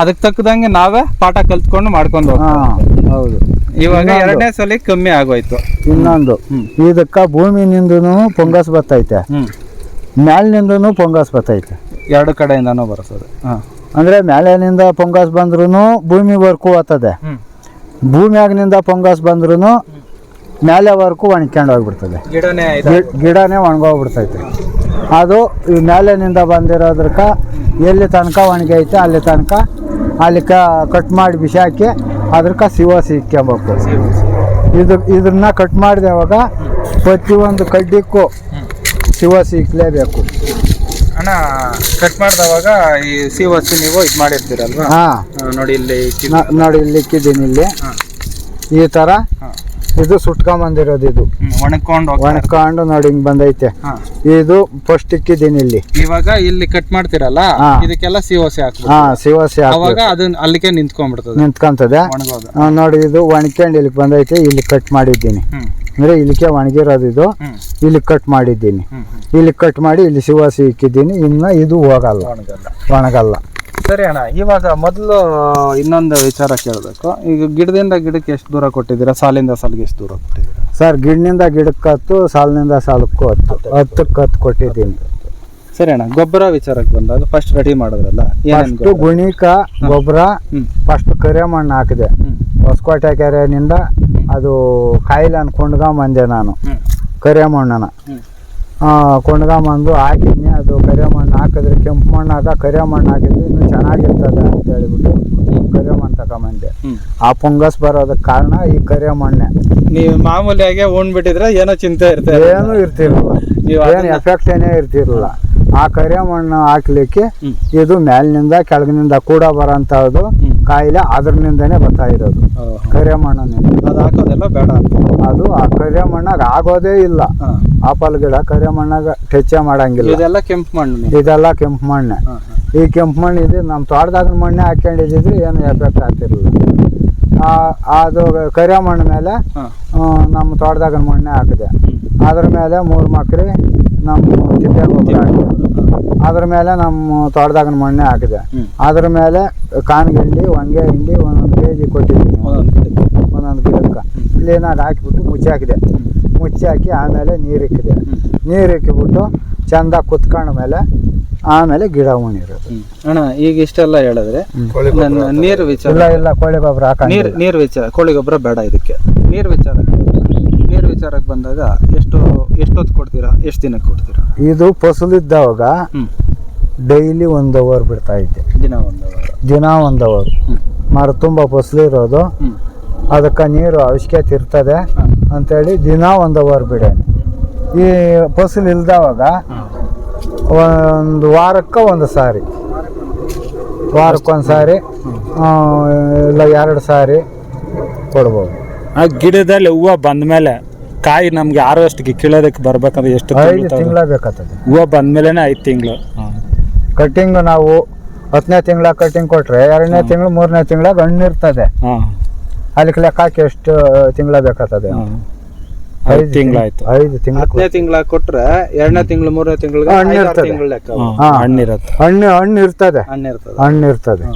ಅದಕ್ಕೆ ತಕ್ಕದಂಗೆ ನಾವೇ ಪಾಠ ಕಲ್ತ್ಕೊಂಡು ಮಾಡ್ಕೊಂಡು. ಹೌದು. ಇವಾಗ ಎರಡನೇ ಸಲ ಕಮ್ಮಿ ಆಗೋಯ್ತು. ಇನ್ನೊಂದು. ಇದಕ್ಕ ಭೂಮಿನಿಂದನು ಪೊಂಗಸ್ ಬರ್ತೈತೆ. ಮ್ಯಾಲಿನಿಂದನು ಪೊಂಗಸ್ ಬರ್ತೈತೆ. ಎರಡು ಕಡೆಯಿಂದನೂ ಬರ್ತದೆ. ಹಾಂ. ಅಂದ್ರೆ ಮ್ಯಾಲಿನಿಂದ ಪೊಂಗಸ್ ಬಂದ್ರೂ ಭೂಮಿವರೆಗೂ ಹೋಗ್ತದೆ ಭೂಮಿಯಾಗಿನಿಂದ ಪೊಂಗಸ್ ಬಂದ್ರೂ ಮ್ಯಾಲೆವರೆಗೂ ಒಣಗ್ಕೊಂಡು ಹೋಗ್ಬಿಡ್ತದೆ. ಗಿಡನೇ ಒಣಗೋಗ್ಬಿಡ್ತೈತೆ. ಅದು ಈ ಮ್ಯಾಲಿನಿಂದ ಬಂದಿರೋದ್ರಕ ಎಲ್ಲಿ ತನಕ ಒಣಗೈತೆ ಅಲ್ಲಿ ತನಕ ಅಲ್ಲಿ ಕ ಕಟ್ ಮಾಡಿ ಬಿಸಾಕಿ ಅದ್ರಕ ಸಿವ ಸಿಕ್ಕಬೇಕು ಇದು ಇದನ್ನ ಕಟ್ ಮಾಡಿದವಾಗ ಪ್ರತಿಯೊಂದು ಕಡ್ಡಿಕ್ಕೂ ಸಿವ ಸಿಕ್ಲೇಬೇಕು ಅಣ್ಣ ಕಟ್ ಮಾಡಿದವಾಗ ಈ ಸಿ ವಸ್ತು ನೀವು ಇದು ಮಾಡಿರ್ತೀರಲ್ವಾ? ಹಾಂ. ನೋಡಿ ಇಲ್ಲಿ ನೋಡಿ ಇಲ್ಲಿ ಇಕ್ಕಿದ್ದೀನಿ ಇಲ್ಲಿ. ಹಾ. ಈ ತರ ಹಾ. ಇದು ಸುಟ್ಕೊಂಬಂದಿರೋದು ಇದು. ಹ್ಮ್, ಒಣಗ್ಕೊಂಡು ಹೋಗ್ತಾ ಇರುತ್ತೆ. ಒಣಕೊಂಡು ನೋಡಿ ಹಿಂಗ್ ಬಂದೈತೆ. ಇದು ಫಸ್ಟ್ ಇಕ್ಕಿದೀನಿ ಇಲ್ಲಿ. ಇವಾಗ ಇಲ್ಲಿ ಕಟ್ ಮಾಡ್ತಿರಲ್ಲ. ಇದಕ್ಕೆಲ್ಲ ಸಿವಸಿ ಹಾಕ್ಬೇಕು ಹಾ ಸಿವಸಿ ಅವಾಗ ಅದನ್ನ ಅಲ್ಲಿಗೆ ನಿಂತ್ಕೊಂಡ್ಬಿಡ್ತದೆ. ನಿಂತ್ಕೊಂತದೆ. ಆ, ನೋಡಿ ಇದು ಒಣಕೊಂಡ್ ಇಲ್ಲಿ ಬಂದೈತೆ ಇಲ್ಲಿ ಕಟ್ ಮಾಡಿದ್ದೀನಿ. ಅಂದ್ರೆ ಇಲ್ಲಿಗೆ ಒಣಗಿರೋದು ಇದು. ಇಲ್ಲಿ ಕಟ್ ಮಾಡಿದ್ದೀನಿ. ಇಲ್ಲಿ ಕಟ್ ಮಾಡಿ ಇಲ್ಲಿ ಸಿವಾಸಿ ಇಕ್ಕಿದ್ದೀನಿ. ಇನ್ನು ಇದು ಹೋಗಲ್ಲ. ಒಣಗಲ್ಲ. ಸರಿ ಅಣ್ಣ ಇವಾಗ ಮೊದಲು ಇನ್ನೊಂದು ವಿಚಾರ ಕೇಳಬೇಕು. ಈಗ ಗಿಡದಿಂದ ಗಿಡಕ್ಕೆ ಎಷ್ಟು ದೂರ ಕೊಟ್ಟಿದ್ದೀರಾ? ಸಾಲಿಂದ ಸಾಲಿಗೆ ಎಷ್ಟು ದೂರ ಕೊಟ್ಟಿದ್ದೀರಾ? ಸರ್ ಗಿಡನಿಂದ ಗಿಡಕ್ಕೆ ಹತ್ತು ಸಾಲಿನಿಂದ ಸಾಲಕ್ಕೂ ಹತ್ತು. ಹತ್ತಕ್ಕೆ ಹತ್ತು ಕೊಟ್ಟಿದ್ದೀನಿ. ಸರಿ ಅಣ್ಣ ಗೊಬ್ಬರ ವಿಚಾರಕ್ಕೆ ಬಂದಾಗ ಫಸ್ಟ್ ರೆಡಿ ಮಾಡಿದ್ರಲ್ಲ ಫಸ್ಟ್ ಗುಣಿಕ ಗೊಬ್ಬರ ಫಸ್ಟ್ ಕರೆ ಮಣ್ಣು ಹಾಕಿದೆ. ಹೊಸಕೋಟೆ ಕೆರೆನಿಂದ ಅದು ಕಾಯಿಲೆ ಅನ್ಕೊಂಡ್ಗ ಬಂದೆ ನಾನು. ಕರೆ ಮಣ್ಣನ ಹ್ಮ್ ಮಣ್ಣು ಹಾಕಿದ್ನಿ. ಅದು ಕರೆ ಮಣ್ಣು ಹಾಕಿದ್ರೆ ಕೆಂಪು ಮಣ್ಣಾಗ ಕರೆ ಮಣ್ಣು ಹಾಕಿದ್ರೆ ಇನ್ನೂ ಚೆನ್ನಾಗಿರ್ತದೆ ಅಂತ ಹೇಳಿಬಿಟ್ಟು ಕರೆ ಮಣ್ಣು ತಗೊಂಬಂದೆ. ಆ ಫಂಗಸ್ ಬರೋದಕ್ಕೆ ಕಾರಣ ಈ ಕರೆ ಮಣ್ಣೆ. ನೀವು ಮಾಮೂಲಿಯಾಗಿ ಉಣ್ಬಿಟ್ಟಿದ್ರೆ ಏನೋ ಚಿಂತೆ ಇರ್ತದೆ ಏನೂ ಇರ್ತಿರ್ಲಿಲ್ಲ. ನೀವು ಏನು ಎಫೆಕ್ಟ್ ಏನೇ ಇರ್ತಿರ್ಲಿಲ್ಲ. ಆ ಕರೆ ಮಣ್ಣು ಹಾಕ್ಲಿಕ್ಕೆ ಇದು ಮ್ಯಾಲಿನಿಂದ ಕೆಳಗಿನಿಂದ ಕೂಡ ಬರೋಂಥದ್ದು. ಕಾಯಿಲೆ ಅದ್ರನಿಂದನೇ ಬರ್ತಾ ಇರೋದು ಓಹೋ. ಕರೆ ಮಣ್ಣಿನಿಂದ ಅದು ಹಾಕೋದೆಲ್ಲ ಬೇಡ ಅದು ಆ ಕರೆ ಮಣ್ಣಾಗ ಆಗೋದೇ ಇಲ್ಲ. ಆಪಲ್ ಗಿಡ ಕರೆ ಮಣ್ಣಾಗ ಟೆಚ್ಚೆ ಮಾಡಂಗಿಲ್ಲ ಇದೆಲ್ಲ ಕೆಂಪು ಮಣ್ಣು ಇದೆಲ್ಲ ಕೆಂಪು ಮಣ್ಣೆ. ಈ ಕೆಂಪು ಮಣ್ಣು ಇದೆ ನಮ್ಮ ತೋಟದಾಗ ಮಣ್ಣೆ ಹಾಕೊಂಡಿದ್ದಿದ್ರೆ ಏನು ಎಫೆಕ್ಟ್ ಆಗ್ತಿರ್ಲಿಲ್ಲ ಅದು ಕರೆ ಮಣ್ಣು ಮೇಲೆ. ನಮ್ಮ ತೋಟದಾಗ ಮಣ್ಣೆ ಹಾಕಿದೆ. ಅದ್ರ ಮೇಲೆ ಮೂರು ಮಕ್ರಿ ನಮ್ಮ ತಿಪ್ಪೆ ಗೊಬ್ಬರ ಹಾಕಿದೆ ಅದ್ರ ಮೇಲೆ ನಮ್ಮ ತೋಟದಾಗ ಮಣ್ಣೆ ಹಾಕಿದೆ. ಅದ್ರ ಮೇಲೆ ಕಾನ್ ಹಿಂಡಿ ಹೊಂಗೆ ಹಿಂಡಿ ಒಂದೊಂದು ಕೆ ಜಿ ಕೊಟ್ಟಿದ್ದೀನಿ. ಒಂದೊಂದು ಗಿಡಕ್ಕೆ. ಕ್ಲೀನಾಗಿ ಹಾಕಿಬಿಟ್ಟು ಮುಚ್ಚಿ ಹಾಕಿದೆ. ಮುಚ್ಚಿ ಹಾಕಿ ಆಮೇಲೆ ನೀರು ಇಕ್ಕಿದೆ. ನೀರು ಇಕ್ಕಿಬಿಟ್ಟು ಚಂದ ಕುತ್ಕೊಂಡ ಮೇಲೆ ಆಮೇಲೆ ಗಿಡ ಉಣಿರೋದು ಹ್ಮ್. ಅಣ್ಣ ಈಗ ಇಷ್ಟೆಲ್ಲ ಹೇಳಿದ್ರೆ ನೀರು ವಿಚಾರ. ಇಲ್ಲ ಇಲ್ಲ ಕೋಳಿ ಗೊಬ್ಬರ ಹಾಕ ನೀರು ನೀರು ವಿಚಾರ. ಕೋಳಿ ಗೊಬ್ಬರ ಬೇಡ ಇದಕ್ಕೆ. ನೀರು ವಿಚಾರಕ್ಕೆ ನೀರು ವಿಚಾರಕ್ಕೆ ಬಂದಾಗ ಎಷ್ಟೊತ್ತು ಕೊಡ್ತೀರಾ? ಎಷ್ಟು ದಿನಕ್ಕೆ ಕೊಡ್ತೀರಾ? ಇದು ಫಸಲು ಇದ್ದಾವಾಗ ಡೈಲಿ ಒಂದು ಅವರ್ ಬಿಡ್ತಾ ಇದ್ದೆ. ದಿನ ಒಂದು ವಾರ. ದಿನ ಒಂದು ಅವರ್. ಮರ ತುಂಬ ಫಸಲಿರೋದು ಇರೋದು. ಅದಕ್ಕೆ ನೀರು ಅವಶ್ಯಕತೆ ಇರ್ತದೆ. ಅಂತೇಳಿ ದಿನ ಒಂದು ಅವರ್ ಬಿಡೇನೆ. ಈ ಫಸಲು ಇಲ್ದವಾಗ. ಒಂದು ವಾರಕ್ಕೆ ಒಂದು ಸಾರಿ. ವಾರಕ್ಕೊಂದು ಸಾರಿ ಆ, ಇಲ್ಲ ಎರಡು ಸಾರಿ ಕೊಡ್ಬೋದು. ಆ ಗಿಡದಲ್ಲಿ ಹೂವು ಬಂದ್ಮೇಲೆ ಕಾಯಿ ನಮ್ಗೆ ಆರೋಷ್ಟಿಗೆ ಕೀಳೋದಕ್ಕೆ ಬರ್ಬೇಕಂದ್ರೆ ಎಷ್ಟು ಐದು ತಿಂಗಳ ಬೇಕಾಗ್ತದೆ. ಹೂವು ಬಂದ್ಮೇಲೆ ಐದು ತಿಂಗಳು. ಕಟ್ಟಿಂಗ್ ನಾವು ಹತ್ತನೇ ತಿಂಗಳ ಕಟ್ಟಿಂಗ್ ಕೊಟ್ರೆ ಎರಡನೇ ತಿಂಗಳು ಮೂರನೇ ತಿಂಗಳ ಹಣ್ಣು ಇರ್ತದೆ ಹಾಂ. ಅಲ್ಲಿ ಲೆಕ್ಕ ಹಾಕಿ ಎಷ್ಟು ತಿಂಗಳ ಬೇಕಾಗ್ತದೆ? ಐದು ತಿಂಗಳಾಯ್ತು ಐದು ತಿಂಗಳು ಹತ್ತನೇ ತಿಂಗಳ ಕೊಟ್ರೆ ಎರಡನೇ ತಿಂಗಳು ಮೂರನೇ ತಿಂಗಳಿಗೆ ಹಣ್ಣು ಇರ್ತದೆ. ತಿಂಗಳು ಲೆಕ್ಕ. ಹಾ. ಹಣ್ಣಿರತ್ತೆ ಹಣ್ಣು ಹಣ್ಣು ಇರ್ತದೆ ಹಣ್ಣು ಇರ್ತದೆ ಹಣ್ಣು ಇರ್ತದೆ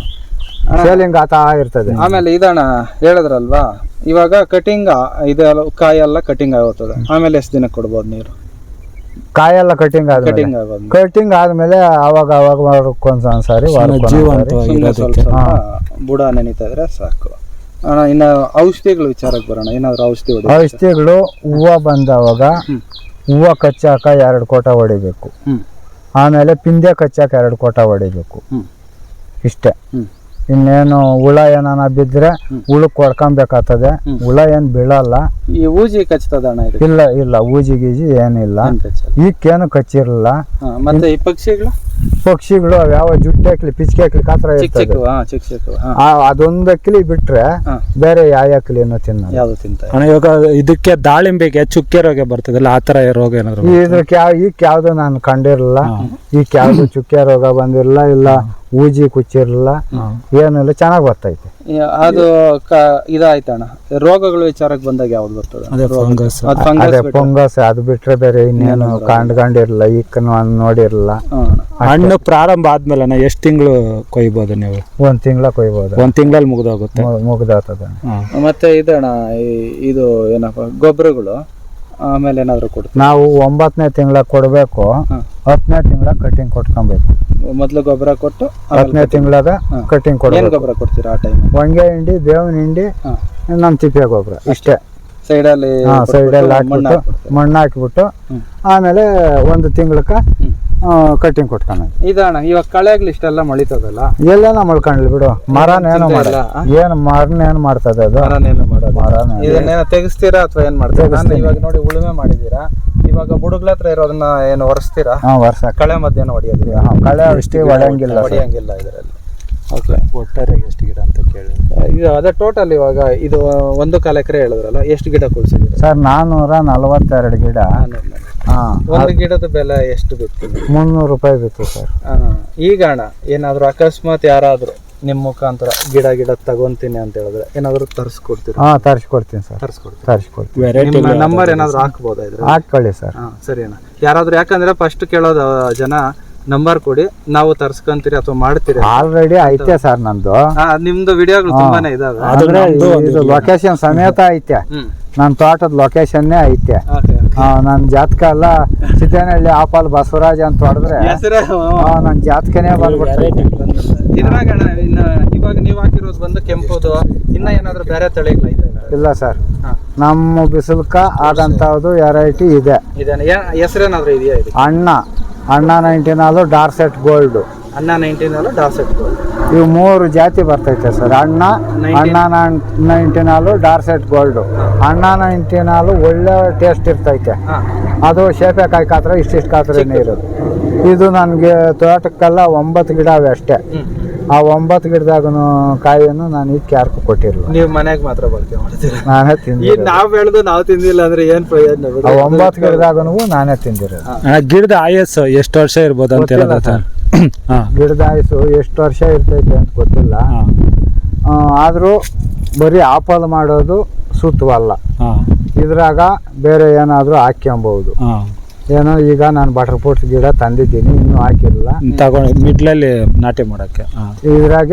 ಸೇಲಿಂಗ್ ಆತ ಇರ್ತದೆ. ಆಮೇಲೆ ಇದಣ್ಣ ಹೇಳಿದ್ರಲ್ವಾ ಇವಾಗ ಕಟಿಂಗ್ ಇದೆಲ್ಲ ಕಾಯೆಲ್ಲ ಎಲ್ಲ ಕಟಿಂಗ್ ಆಗುತ್ತದೆ. ಆಮೇಲೆ ಎಷ್ಟು ದಿನ ಕೊಡ್ಬೋದು ನೀರು? ಕಾಯೆಲ್ಲ ಕಟಿಂಗ್ ಕಟಿಂಗ್ ಆಗೋದು ಕಟಿಂಗ್ ಆದ್ಮೇಲೆ ಅವಾಗ ಅವಾಗ ಸಾರಿ. ಸ್ವಲ್ಪ ಬುಡ ನೆನೀತಾ ಇದ್ರೆ ಸಾಕು. ಅಣ್ಣ ಇನ್ನು ಔಷಧಿಗಳ ವಿಚಾರಕ್ಕೆ ಬರೋಣ. ಏನಾದ್ರು ಔಷಧಿ ಹೊಡಿ ಔಷಧಿಗಳು ಹೂವು ಬಂದವಾಗ. ಹೂವು ಕಚ್ಚಾಕ ಎರಡು ಕೋಟ ಹೊಡಿಬೇಕು. ಹ್ಮ್. ಆಮೇಲೆ ಪಿಂದೆ ಕಚ್ಚಾಕ ಎರಡು ಕೋಟ ಹೊಡಿಬೇಕು. ಇಷ್ಟೇ. ಹ್ಮ್. ಇನ್ನೇನು ಹುಳ ಏನಾನ ಬಿದ್ರೆ ಹುಳಕ್ಕೆ ಹೊಡ್ಕೊಬೇಕಾಗ್ತದೆ. ಹುಳ ಏನು ಬೀಳಲ್ಲ. ಈ ಊಜಿ ಕಚ್ತದ ಅಣ್ಣ ಇದು ಇಲ್ಲ ಇಲ್ಲ ಊಜಿ ಗೀಜಿ ಏನಿಲ್ಲ. ಏನ್ ಕಚ್ಚಲ್ಲ ಈಕ್ಕೇನು ಕಚ್ಚಿರಲ್ಲ ಹಾ, ಮತ್ತೆ ಈ ಪಕ್ಷಿಗಳು? ಪಕ್ಷಿಗಳು ಯಾವ ಜುಟ್ಟೆ ಹಾಕ್ಲಿ ಪಿಚ್ಕೆ ಹಾಕ್ಲಿ ಕಾತ್ರ ಚಿಕ್ಕ ಇರ್ತದೆ. ಚಿಕ್ಕ ಹಾ ಚಿಕ್ಕ ಚಿಕ್ಕ ಆ, ಅದೊಂದು ಅಕ್ಲಿ ಬಿಟ್ರೆ ಹಾ. ಬೇರೆ ಯಾವ ಅಕ್ಲಿನೂ ತಿನ್ನಲ್ಲ. ಯಾವ್ದು ತಿಂತ ಅಣ್ಣ ಇವಾಗ ಇದಕ್ಕೆ ದಾಳಿಂಬೆಗೆ ಚುಕ್ಕೆ ರೋಗ ಬರ್ತದಲ್ಲ ಆ ತರ ರೋಗ ಏನಾದ್ರು ಇದಕ್ಕೆ ಯಾವ ಈಕ್ ಯಾವ್ದು ನಾನು ಕಂಡಿರಲಿಲ್ಲ. ಈಕ್ ಯಾವ್ದು ಚುಕ್ಕೆ ರೋಗ ಬಂದಿರಲ್ಲ ಇಲ್ಲ ಊಜಿ ಕುಚ್ಚಿರಲ್ಲ ಏನಿಲ್ಲ ಚೆನ್ನಾಗಿ ಬರ್ತೈತೆ. ಅದು ಕ ಇದಾಯ್ತಣ್ಣ. ರೋಗಗಳು ವಿಚಾರಕ್ಕೆ ಬಂದಾಗ ಯಾವ್ದು ಬರ್ತದೆ? ಅದೇ ಫಂಗಸ್. ಅದು ಬಿಟ್ರೆ? ಬೇರೆ ಇನ್ನೇನು ಕಂಡ್ಕೊಂಡಿರಲ್ಲ ಈಕ್ ನೋಡಿರಲ್ಲ. ಹಣ್ಣು ಪ್ರಾರಂಭ ಆದ್ಮೇಲೆ ನಾ ಎಷ್ಟು ತಿಂಗಳು ಕೊಯ್ಬೋದು ನೀವು? ಒಂದ್ ತಿಂಗಳ ಕೊಯ್ಬೋದು. ಒಂದ್ ತಿಂಗಳಲ್ಲಿ ಮುಗ್ದೋಗುತ್ತೆ? ಮುಗ್ದಾಗ್ತದೆ. ಮತ್ತೆ ಇದಣ್ಣ ಇದು ಏನಪ್ಪ ಗೊಬ್ಬರಗಳು. ಆಮೇಲೆ ಏನಾದ್ರು ಕೊಡ್ತೀವಿ ನಾವು ಒಂಬತ್ತನೇ ತಿಂಗಳ ಕೊಡಬೇಕು. ಹತ್ತನೇ ತಿಂಗಳ ಕಟಿಂಗ್ ಕೊಟ್ಕೊಬೇಕು. ಮೊದ್ಲು ಗೊಬ್ಬರ ಕೊಟ್ಟು ಹತ್ತನೇ ತಿಂಗಳಾಗ ಕಟಿಂಗ್ ಕೊಡ್ತೀವಿ ಕೊಡ್ಬೇಕು. ಗೊಬ್ಬರ ಕೊಡ್ತೀರಾ ಆ ಟೈಮ್ ಹೊಂಗೆ ಹಿಂಡಿ ಬೇವಿನ ಹಿಂಡಿ ನಮ್ಮ ತಿಪ್ಪೆ ಗೊಬ್ಬರ ಇಷ್ಟೇ. ಸೈಡಲ್ಲಿ ಸೈಡಲ್ಲಿ ಹಾಕ್ಬಿಟ್ಟು ಮಣ್ಣು ಹಾಕ್ಬಿಟ್ಟು ಆಮೇಲೆ ಒಂದು ತಿಂಗಳಕ್ಕ ಕಟಿಂಗ್ ಕೊಟ್ಕೊಂಡು ಇದಣ್ಣ ಇವಾಗ ಕಳೆಗ್ಲಿ ಇಷ್ಟೆಲ್ಲ ಮಳಿತದಲ್ಲ? ಎಲ್ಲೇನ ಮಳ್ಕೊಂಡ್ಲಿ ಬಿಡು. ಮರನೇನು ಮಾಡಲ್ಲ? ಏನು ಮರನೇನು ಮಾಡ್ತದೆ ಅದು? ಮರನೇನು ಮಾಡೋದು ಮರನೇ ಇದನ್ನೇನೋ ತೆಗಿಸ್ತೀರಾ ಅಥವಾ ಏನು ಮಾಡ್ತೀರಾ? ನಾನು ಇವಾಗ ನೋಡಿ ಉಳುಮೆ ಮಾಡಿದೀರಾ ಇವಾಗ ಬುಡುಗ್ಲ ಹತ್ರ ಇರೋದನ್ನ ಏನು ಒರೆಸ್ತೀರಾ? ಹಾ ವರ್ಷ ಕಳೆ ಮಧ್ಯಾಹ್ನ ಹೊಡಿಯೋದಿಲ್ಲ. ಕಳೆ ಅಷ್ಟೇ ಹೊಡೆಯಂಗಿಲ್ಲ ಹೊಡೆಯಂಗಿಲ್ಲ ಇದರಲ್ಲಿ. ಓಕೆ. ಒಟ್ಟಾರೆ ಎಷ್ಟು ಗಿಡ ಅಂತ ಕೇಳಿ ಇದು ಅದೇ ಟೋಟಲ್ ಇವಾಗ ಇದು ಒಂದು ಕಾಲ ಎಕರೆ ಹೇಳಿದ್ರಲ್ಲ ಎಷ್ಟು ಗಿಡ ಕುಳಿಸಿದ್ರು ಸರ್ ನಾನ್ನೂರ ನಲವತ್ತೆರಡು ಗಿಡ. ಒಂದು ಗಿಡದ ಬೆಲೆ ಎಷ್ಟು ಬಿತ್ತು ಮುನ್ನೂರು ರೂಪಾಯಿ ಬಿತ್ತು ಸರ್. ಈಗ ಅಣ್ಣ ಏನಾದ್ರು ಅಕಸ್ಮಾತ್ ಯಾರಾದ್ರೂ ನಿಮ್ ಮುಖಾಂತರ ಗಿಡ ಗಿಡ ತಗೊಂತೀನಿ ಅಂತ ಹೇಳಿದ್ರೆ ಏನಾದ್ರು ತರಿಸ್ಕೊಡ್ತೀರಾ? ಹಾ ತರಿಸ್ಕೊಡ್ತೀನಿ ಸರ್. ತರಿಸ್ಕೊಡ್ತೀನಿ ತರಿಸ್ಕೊಡ್ತೀನಿ. ವೆರೈಟಿ ನಿಮ್ಮ ನಂಬರ್ ಏನಾದ್ರು ಹಾಕ್ಬೋದಾ ಇದ್ರೆ ಹಾಕೊಳ್ಳಿ ಸರ್. ಹಾ ಸರಿ ಅಣ್ಣ ಯಾರಾದ್ರೂ ಯಾಕಂದ್ರೆ ಫಸ್ಟ್ ಕೇಳೋದು ಜನ ನಂಬರ್ ಕೊಡಿ ನಾವು ತರ್ಸ್ಕೊಂತೀರಿ ಅಥವಾ ಮಾಡ್ತೀರಿ ಆಲ್ರೆಡಿ ಐತೆ ಸರ್ ನಂದು. ಹಾ, ನಿಮ್ದು ವಿಡಿಯೋಗಳು ತುಂಬಾನೇ ಇದಾವೆ. ಲೊಕೇಶನ್ ಸಮೇತ ಐತೆ. ಹ್ಮ್. ನನ್ನ ತೋಟದ ಲೊಕೇಶನ್ನೇ ಐತೆ. ನನ್ನ ಜಾತಕ ಎಲ್ಲ ಸಿದ್ದನಹಳ್ಳಿ ಆಪಾಲ್ ಬಸವರಾಜ್ ಅಂತ ಹೊಡೆದ್ರೆ ನನ್ನ ಜಾತಕನೇ ಬಂದ್ಬಿಡ್ತೈತೆ ಇದ್ರಾಗ ಇನ್ನು ಇವಾಗ ನೀವು ಹಾಕಿರೋದು ಬಂದು ಕೆಂಪುದು ಇನ್ನ ಏನಾದ್ರು ಬೇರೆ ತಳಿಗಳು ಇಲ್ಲ ಸರ್. ನಮ್ಮ ಬಿಸಿಲ್ಕ ಆದಂಥದ್ದು ವೆರೈಟಿ ಇದೆ. ಹೆಸರೇನಾದ್ರೂ ಇದೆಯಾ ಇದು ಅಣ್ಣ ಅಣ್ಣ ನೈಂಟಿನಾಲು ಡಾರ್ಸೆಟ್ ಗೋಲ್ಡ್ ಅನ್ನ ನೈನ್ಟೀನ್ ಸೆಟ್ ಗೋಲ್ಡ್ ಇವು ಮೂರು ಜಾತಿ ಬರ್ತೈತೆ ಸರ್. ಅಣ್ಣ ಅಣ್ಣ ನೈಂಟಿನಾಲು ಡಾರ್ಸೆಟ್ ಗೋಲ್ಡ್ ಅಣ್ಣ ನೈಂಟಿನಾಲು ಒಳ್ಳೆ ಟೇಸ್ಟ್ ಇರ್ತೈತೆ. ಅದು ಶೇಪೆಕಾಯಿ ಕಾತ್ರ ಇಷ್ಟಿಷ್ಟು ಕಾತ್ರ ಇರೋದು. ಇದು ನನಗೆ ತೋಟಕ್ಕೆಲ್ಲ ಒಂಬತ್ತು ಗಿಡ ಅವೆ ಅಷ್ಟೇ. ಆ ಒಂಬತ್ತು ಗಿಡದಾಗನು ಕಾಯಿಯನ್ನು ನಾನು ಈಗ ಯಾರಿಗೂ ಕೊಟ್ಟಿರಲಿಲ್ಲ ನೀವು ಮನೆಗೆ ಮಾತ್ರ ಬಳಕೆ ಮಾಡ್ತೀರಾ? ನಾನೇ ಈಗ ತಿಂದಿರೋದು ನಾವ್ ಬೆಳೆದು ನಾವು ತಿಂದಿಲ್ಲ ಅಂದ್ರೆ ಏನ್ ಪ್ರಯೋಜನ ಬಿಡು? ಆ ಒಂಬತ್ತು ಗಿಡದಾಗನು ನಾನೇ ತಿಂದಿರೋದು. ಅಣ್ಣ ಗಿಡದ ಆಯಸ್ಸು ಎಷ್ಟು ವರ್ಷ ಇರ್ಬೋದು ಅಂತ ಗೊತ್ತಿಲ್ಲ ಸರ್. ಹಾ. ಗಿಡದ ಆಯುಸು ಎಷ್ಟು ವರ್ಷ ಇರ್ತೈತೆ ಅಂತ ಗೊತ್ತಿಲ್ಲ. ಹಾ. ಆದರೂ ಬರೀ ಆಪಲ್ ಮಾಡೋದು ಸೂಕ್ತವಲ್ಲ ಹಾ. ಇದ್ರಾಗ ಬೇರೆ ಏನಾದರೂ ಹಾಕ್ಯಂಬಹುದು ಹಾ. ಏನೋ ಈಗ ನಾನು ಬಟರ್ ಫ್ರೂಟ್ಸ್ ಗಿಡ ತಂದಿದ್ದೀನಿ ಇನ್ನೂ ಹಾಕಿಲ್ಲ. ತಗೊಂಡು ಮಿಡ್ಲಲ್ಲಿ ನಾಟಿ ಮಾಡಕ್ಕೆ ಇದ್ರಾಗ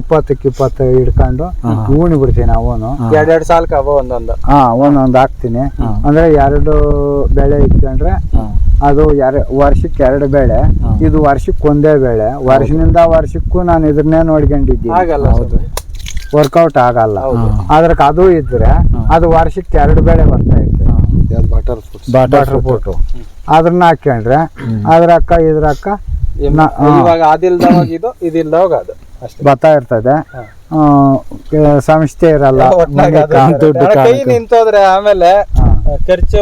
ಇಪ್ಪತ್ತಕ್ಕೆ ಇಪ್ಪತ್ತು ಹಿಡ್ಕೊಂಡು ಹೂಣಿ ಬಿಡ್ತೀನಿ ಅವನು. ಎರಡೆರಡು ಸಾಲಕ್ಕೆ ಅವ ಒಂದೊಂದು. ಹಾ ಒಂದೊಂದು ಹಾಕ್ತೀನಿ. ಅಂದ್ರೆ ಎರಡು ಬೆಳೆ ಇಟ್ಕೊಂಡ್ರೆ ಅದು ಎರ ವರ್ಷಕ್ಕೆ ಎರಡು ಬೆಳೆ ಇದು ವರ್ಷಕ್ಕೆ ಒಂದೇ ಬೆಳೆ. ವರ್ಷದಿಂದ ವರ್ಷಕ್ಕೂ ನಾನು ಇದನ್ನೇ ನೋಡ್ಕೊಂಡಿದ್ದೀನಿ. ಆಗಲ್ಲ ಸ್ವಾಮಿ. ವರ್ಕೌಟ್ ಆಗಲ್ಲ. ಅದಕ್ಕೆ ಅದು ಇದ್ರೆ ಅದು ವರ್ಷಕ್ಕೆ ಎರಡು ಬೆಳೆ ಬರ್ತಾ ಇರ್ತದೆ ಬಟರ್ ಫೋಟೋ ಅದನ್ನ ಹಾಕೊಂಡ್ರೆ ಅದ್ರ ಅಕ್ಕ ಇದ್ರ ಅಕ್ಕ ಇವಾಗ ಅದಿಲ್ದವಾಗ ಇದು ಇದಿಲ್ದವಾಗ ಅದು. ಅಷ್ಟೇ. ಬರ್ತಾ ಇರ್ತದೆ. ಸಂಸ್ಥೆ ಇರಲ್ಲ. ಕೈ ನಿಂತೋದ್ರೆ ಆಮೇಲೆ. ಖರ್ಚು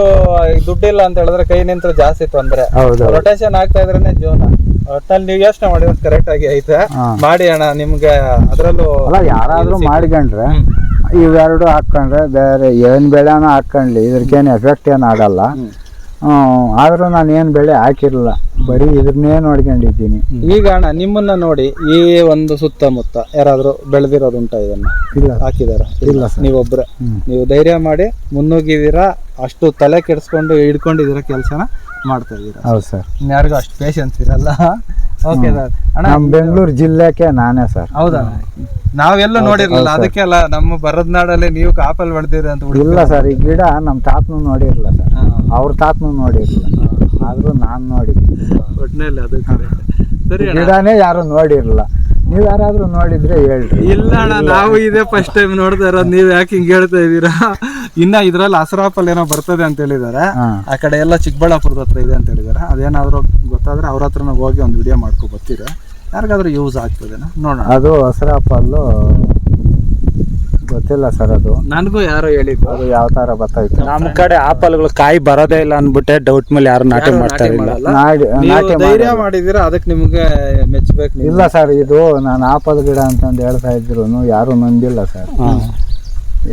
ದುಡ್ಡಿಲ್ಲ ಅಂತ ಹೇಳಿದ್ರೆ ಕೈ ನಿಂತ್ರೆ ಜಾಸ್ತಿ ತೊಂದ್ರೆ. ಹೌದು ರೊಟೇಷನ್ ಆಗ್ತಾ ಇದ್ರೇನೆ ಜೀವನ. ಒಟ್ಟಲ್ಲಿ ನೀವು ಯೋಚನೆ ಮಾಡಿ ಕರೆಕ್ಟ್ ಆಗಿ ಐತೆ. ಮಾಡಿ ಅಣ್ಣ ನಿಮ್ಗೆ ಅದ್ರಲ್ಲೂ ಅಲ್ಲ ಯಾರಾದ್ರೂ ಮಾಡ್ಕೊಂಡ್ರೆ ಇವೆರಡು ಹಾಕ್ಕೊಂಡ್ರೆ ಬೇರೆ ಏನು ಬೆಳೆನೂ ಹಾಕೊಂಡ್ಲಿ ಇದಕ್ಕೇನು ಎಫೆಕ್ಟ್ ಏನು ಆಗಲ್ಲ. ಆದರೂ ನಾನು ಏನು ಬೆಳೆ ಹಾಕಿರಲಿಲ್ಲ. ಬರೀ ಇದನ್ನೇ ನೋಡ್ಕೊಂಡಿದ್ದೀನಿ. ಈಗ ಅಣ್ಣ ನಿಮ್ಮನ್ನ ನೋಡಿ ಈ ಒಂದು ಸುತ್ತಮುತ್ತ ಯಾರಾದರೂ ಬೆಳೆದಿರೋದುಂಟ ಇದನ್ನ? ಇಲ್ಲ. ಹಾಕಿದಾರ? ಇಲ್ಲ. ನೀವೊಬ್ಬರೇ ನೀವೊಬ್ರೆ. ನೀವು ಧೈರ್ಯ ಮಾಡಿ ಮುನ್ನುಗ್ಗಿದ್ದೀರಾ ಅಷ್ಟು ತಲೆ ಕೆಡಿಸ್ಕೊಂಡು ಹಿಡ್ಕೊಂಡಿದ್ದೀರಾ ಕೆಲಸನ ಮಾಡ್ತಾ ಇದ್ದೀರಾ ಹೌದು ಸರ್. ಯಾರಿಗೂ ಅಷ್ಟು ಪೇಷನ್ಸ್ ಇರಲ್ಲ. ಓಕೆ ಸರ್ ಅಣ್ಣ ನಮ್ಮ ಬೆಂಗಳೂರು ಜಿಲ್ಲೆಗೆ ನಾನೇ ಸರ್ ಹೌದಾ? ನಾವೆಲ್ಲ ನೋಡಿರ್ಲಿಲ್ಲ ಅದಕ್ಕೆ ಅಲ್ಲ ನಮ್ಮ ಬರದ ನಾಡಲ್ಲಿ ನೀವು ಕಾಪಲ್ ಬೆಳೆದಿರಿ ಅಂತ ಹುಡುಗ ಇಲ್ಲ ಸರ್ ಈ ಗಿಡ ನಮ್ಮ ತಾತನು ನೋಡಿರಲಿಲ್ಲ ಸರ್ ಅವ್ರ ತಾತನು ನೋಡಿರಲಿಲ್ಲ. ಆದ್ರೂ ನಾನು ನೋಡಿದ್ದೀನಿ ಒಟ್ಟಿನಲ್ಲಿ ಅದಕ್ಕೆ correct. ಸರಿ ಅಣ್ಣ. ಗಿಡನೇ ಯಾರು ನೋಡಿರಲಿಲ್ಲ. ನೀವು ಯಾರಾದ್ರೂ ನೋಡಿದ್ರೆ ಹೇಳ್ರಿ. ಇಲ್ಲ ಅಣ್ಣ ನಾವು ಇದೇ ಫಸ್ಟ್ ಟೈಮ್ ನೋಡ್ತಾ ಇರೋದು ನೀವ್ ಯಾಕೆ ಹಿಂಗ್ ಹೇಳ್ತಾ ಇದೀರಾ ಇನ್ನ ಇದ್ರಲ್ಲಿ ಹಸರಾಪಲ್ ಏನೋ ಬರ್ತದೆ ಅಂತ ಹೇಳಿದಾರೆ ಆ ಕಡೆ ಎಲ್ಲ ಚಿಕ್ಕಬಳ್ಳಾಪುರದ ಹತ್ರ ಇದೆ ಅಂತ ಹೇಳಿದಾರೆ ಅದೇನಾದ್ರು ಗೊತ್ತಾದ್ರೆ ಅವ್ರ ಹತ್ರ ಹೋಗಿ ಒಂದು ವಿಡಿಯೋ ಮಾಡ್ಕೊ ಬರ್ತೀರಾ? ಯಾರಿಗಾದ್ರೂ ಯೂಸ್ ಆಗ್ತದೆ ನೋಡೋಣ. ಅದು ಹಸ್ರಾಪಲ್ಲು ಗೊತ್ತಿಲ್ಲ ಸರ್ ಅದು. ನನಗೂ ಯಾರೋ ಹೇಳಿದ್ರು. ಅದು ಯಾವ ತರ ಬರ್ತೈತೆ ನಮ್ಮ ಕಡೆ ಆಪಲ್ಗಳು ಕಾಯಿ ಬರೋದೇ ಇಲ್ಲ ಅನ್ಬಿಟ್ಟೆ ಡೌಟ್ ಮೇಲೆ ಯಾರು ನಾಟಿ ಮಾಡ್ತಾ ನಾಟಿ ಇಲ್ಲ. ಮಾಡಲ್ಲ. ನಾಡಿ ನೀವು ನಾಟಿ ಧೈರ್ಯ. ಮಾಡಿದ್ದೀರಾ? ಅದಕ್ಕೆ ನಿಮ್ಗೆ ಮೆಚ್ಚಬೇಕು ಇಲ್ಲ ಸರ್ ಇದು ನಾನು ಆಪಲ್ ಗಿಡ ಅಂತಂದು ಹೇಳ್ತಾ ಇದ್ರು ಯಾರು ನಂಬಿಲ್ಲ ಸರ್.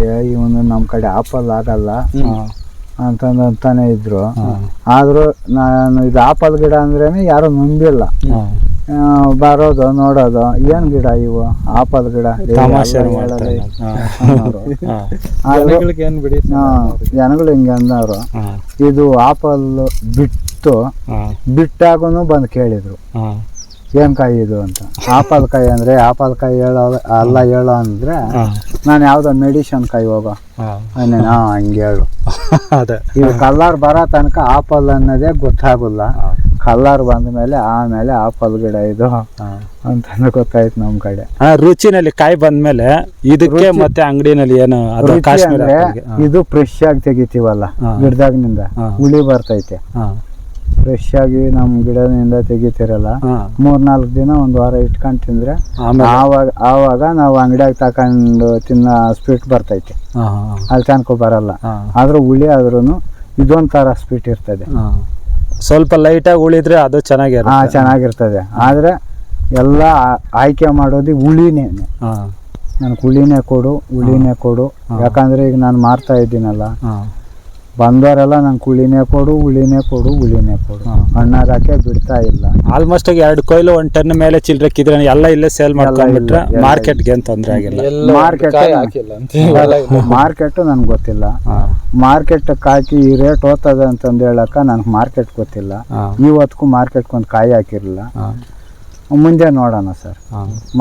ಏ ಇವನು ನಮ್ಮ ಕಡೆ ಆಪಲ್ ಆಗಲ್ಲ ಅಂತಂದು ಅಂತಾನೆ ಇದ್ರು. ಆದರೂ ನಾನು ಇದು ಆಪಲ್ ಗಿಡ ಅಂದ್ರೇನೆ ಯಾರು ನಂಬಿಲ್ಲ. ಬರೋದು ನೋಡೋದು ಏನ್ ಗಿಡ ಇವು? ಆಪಲ್ ಗಿಡ. ಜನಗಳು ಹಿಂಗೆ ಅಂದವರು ಇದು ಆಪಲ್ ಬಿಟ್ಟು ಬಿಟ್ಟಾಗೂ ಬಂದು ಕೇಳಿದ್ರು. ಏನ್ ಕಾಯಿ ಇದು ಅಂತ? ಆಪಲ್ ಕಾಯಿ ಅಂದ್ರೆ ಆಪಲ್ ಕಾಯಿ ಹೇಳೋ ಅಲ್ಲ ಹೇಳೋ ಅಂದ್ರೆ ನಾನು ಯಾವ್ದೋ ಮೆಡಿಷನ್ ಕಾಯಿ ಹೋಗೋ. ಅನ್ನೇನ ಹಾ ಹಂಗೆ ಹೇಳು. ಅದೇ. ಇದು ಕಲ್ಲರ್ ಬರೋ ತನಕ ಆಪಲ್ ಅನ್ನೋದೇ ಗೊತ್ತಾಗಲ್ಲ. ಕಲ್ಲರ್ ಬಂದ ಮೇಲೆ ಆಮೇಲೆ ಆಪಲ್ ಗಿಡ ಇದು ಅಂತಂದು ಗೊತ್ತಾಯ್ತು ನಮ್ ಕಡೆ ಆ, ರುಚಿನಲ್ಲಿ ಕಾಯಿ ಬಂದ್ಮೇಲೆ ಇದಕ್ಕೆ ಮತ್ತೆ ಅಂಗಡಿನಲ್ಲಿ ಏನು. ಇದು ಫ್ರೆಶ್ ಆಗಿ ತೆಗಿತೀವಲ್ಲ. ಗಿಡದಾಗಿನಿಂದ ಹುಳಿ ಬರ್ತೈತೆ. ಫ್ರೆಶ್ ಆಗಿ ನಮ್ ಗಿಡದಿಂದ ತೆಗಿತಿರಲ್ಲ. ಮೂರ್ ನಾಲ್ಕು ದಿನ ಒಂದ್ ವಾರ ಇಟ್ಕೊಂಡ್ ತಿಂದ್ರೆ ಆವಾಗ ಆವಾಗ ನಾವು ಅಂಗಡಿಯಾಗ ತಕೊಂಡು ತಿನ್ನ ಸ್ವೀಟ್ ಬರ್ತೈತೆ ಅಲ್ಲಿ ತನಕ ಬರಲ್ಲ. ಆದ್ರೂ ಹುಳಿ ಆದ್ರೂ ತರ ಸ್ವೀಟ್ ಇರ್ತದೆ. ಸ್ವಲ್ಪ ಲೈಟಾಗಿ ಉಳಿದ್ರೆ ಅದು ಹಾ ಹಾಂ ಚೆನ್ನಾಗಿರ್ತದೆ. ಆದ್ರೆ ಎಲ್ಲ ಆಯ್ಕೆ ಮಾಡೋದು ಹುಳಿನೇ. ನನ್ಗೆ ಹುಳಿನೇ ಕೊಡು ಹುಳಿನೇ ಕೊಡು. ಯಾಕಂದ್ರೆ ಈಗ ನಾನು ಮಾರ್ತಾ ಇದ್ದೀನಲ್ಲ. ಬಂದವರೆಲ್ಲ ನಂಗೆ ಉಳಿನೇ ಕೊಡು ಹುಳಿನೇ ಕೊಡು ಉಳಿನೇ ಕೊಡು. ಅಣ್ಣದಾಕೆ ಬಿಡ್ತಾ ಇಲ್ಲ? ಆಲ್ಮೋಸ್ಟ್ ಆಗಿ ಎರಡು ಕೊಯ್ಲು ಒಂದ್ ಟನ್ ಮೇಲೆ ಚಿಲ್ಲರೆಕ್ಕಿದ್ರೆ ಎಲ್ಲ ಇಲ್ಲೇ ಸೇಲ್ ಮಾಡ್ಕೊಂಡ್ಬಿಟ್ರೆ ಮಾರ್ಕೆಟ್ಗೆ ಏನ್ ತೊಂದ್ರೆ ಆಗಿಲ್ಲ. ಮಾರ್ಕೆಟ್ ಹಾಕಿಲ್ಲ ಅಂತ ಮಾರ್ಕೆಟ್ ನನ್ಗೆ ಗೊತ್ತಿಲ್ಲ. ಮಾರ್ಕೆಟ್ ಹಾಕಿ ಈ ರೇಟ್ ಹೋಗ್ತದೆ ಅಂತಂದು ಹೇಳಕ್ಕ ನನ್ಗೆ ಮಾರ್ಕೆಟ್ ಗೊತ್ತಿಲ್ಲ. ಇವತ್ತಿಗೂ ಮಾರ್ಕೆಟ್ಗೆ ಒಂದು ಕಾಯಿ ಹಾಕಿರಲಿಲ್ಲ. ಮುಂದೆ ನೋಡೋಣ ಸರ್.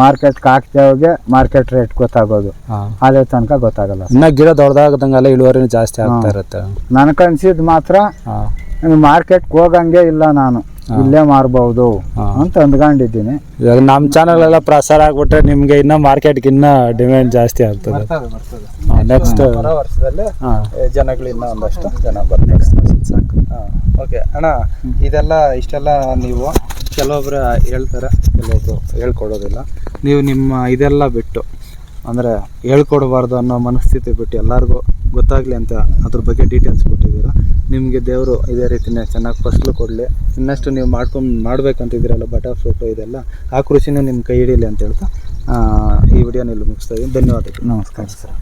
ಮಾರ್ಕೆಟ್ ಹಾಕ್ತೇವಾಗೆ ಮಾರ್ಕೆಟ್ ರೇಟ್ ಗೊತ್ತಾಗೋದು. ಅದೇ ತನಕ ಗೊತ್ತಾಗಲ್ಲ ಇನ್ನ ಗಿಡ ದೊಡ್ಡದಾಗದಂಗೆಲ್ಲ ಇಳುವರಿನೂ ಜಾಸ್ತಿ ಆಗ್ತಾ ಇರುತ್ತೆ. ನನಗನ್ಸಿದ್ ಮಾತ್ರ ಮಾರ್ಕೆಟ್ ಮಾರ್ಕೆಟ್ಗೆ ಹೋಗಂಗೆ ಇಲ್ಲ ನಾನು. ಇಲ್ಲೇ ಮಾರ್ಬಹುದು ಅಂತ ಅಂದ್ಕೊಂಡಿದ್ದೀನಿ. ಇವಾಗ ನಮ್ಮ ಚಾನಲ್ ಎಲ್ಲ ಪ್ರಸಾರ ಆಗ್ಬಿಟ್ರೆ ನಿಮ್ಗೆ ಇನ್ನ ಮಾರ್ಕೆಟ್ಗೆ ಇನ್ನ ಡಿಮ್ಯಾಂಡ್ ಜಾಸ್ತಿ ಆಗ್ತದೆ. ಬರ್ತದೆ ಬರ್ತದೆ. ನೆಕ್ಸ್ಟ್ ಬರೋ ವರ್ಷದಲ್ಲೇ ಜನಗಳು ಇನ್ನೂ ಒಂದಷ್ಟು ಜನ ಬರ್ತಾರೆ. ಸಾಕು. ಓಕೆ ಅಣ್ಣ ಇದೆಲ್ಲ ಇಷ್ಟೆಲ್ಲ ನೀವು ಕೆಲವೊಬ್ರು ಹೇಳ್ತಾರೆ ಕೆಲವೊಬ್ರು ಹೇಳ್ಕೊಡೋದಿಲ್ಲ. ನೀವು ನಿಮ್ಮ ಇದೆಲ್ಲ ಬಿಟ್ಟು ಅಂದರೆ ಹೇಳ್ಕೊಡ್ಬಾರ್ದು ಅನ್ನೋ ಮನಸ್ಥಿತಿ ಬಿಟ್ಟು ಎಲ್ಲರಿಗೂ ಗೊತ್ತಾಗಲಿ ಅಂತ ಅದ್ರ ಬಗ್ಗೆ ಡೀಟೇಲ್ಸ್ ಕೊಟ್ಟಿದ್ದೀರಾ? ನಿಮಗೆ ದೇವರು ಇದೇ ರೀತಿನೇ ಚೆನ್ನಾಗಿ ಫಸ್ಲು ಕೊಡಲಿ. ಇನ್ನಷ್ಟು ನೀವು ಮಾಡ್ಕೊಂಡು ಮಾಡ್ಬೇಕಂತಿದ್ದೀರಲ್ಲ ಬಟರ್ ಫ್ರೂಟು ಇದೆಲ್ಲ ಆ ಕೃಷಿನೂ ನಿಮ್ಮ ಕೈ ಹಿಡೀಲಿ ಅಂತ ಹೇಳ್ತಾ ಈ ವಿಡಿಯೋನ ಇಲ್ಲಿ ಮುಗಿಸ್ತಾ ಇದ್ದೀನಿ. ಧನ್ಯವಾದಗಳು. ನಮಸ್ಕಾರ. ಸರ್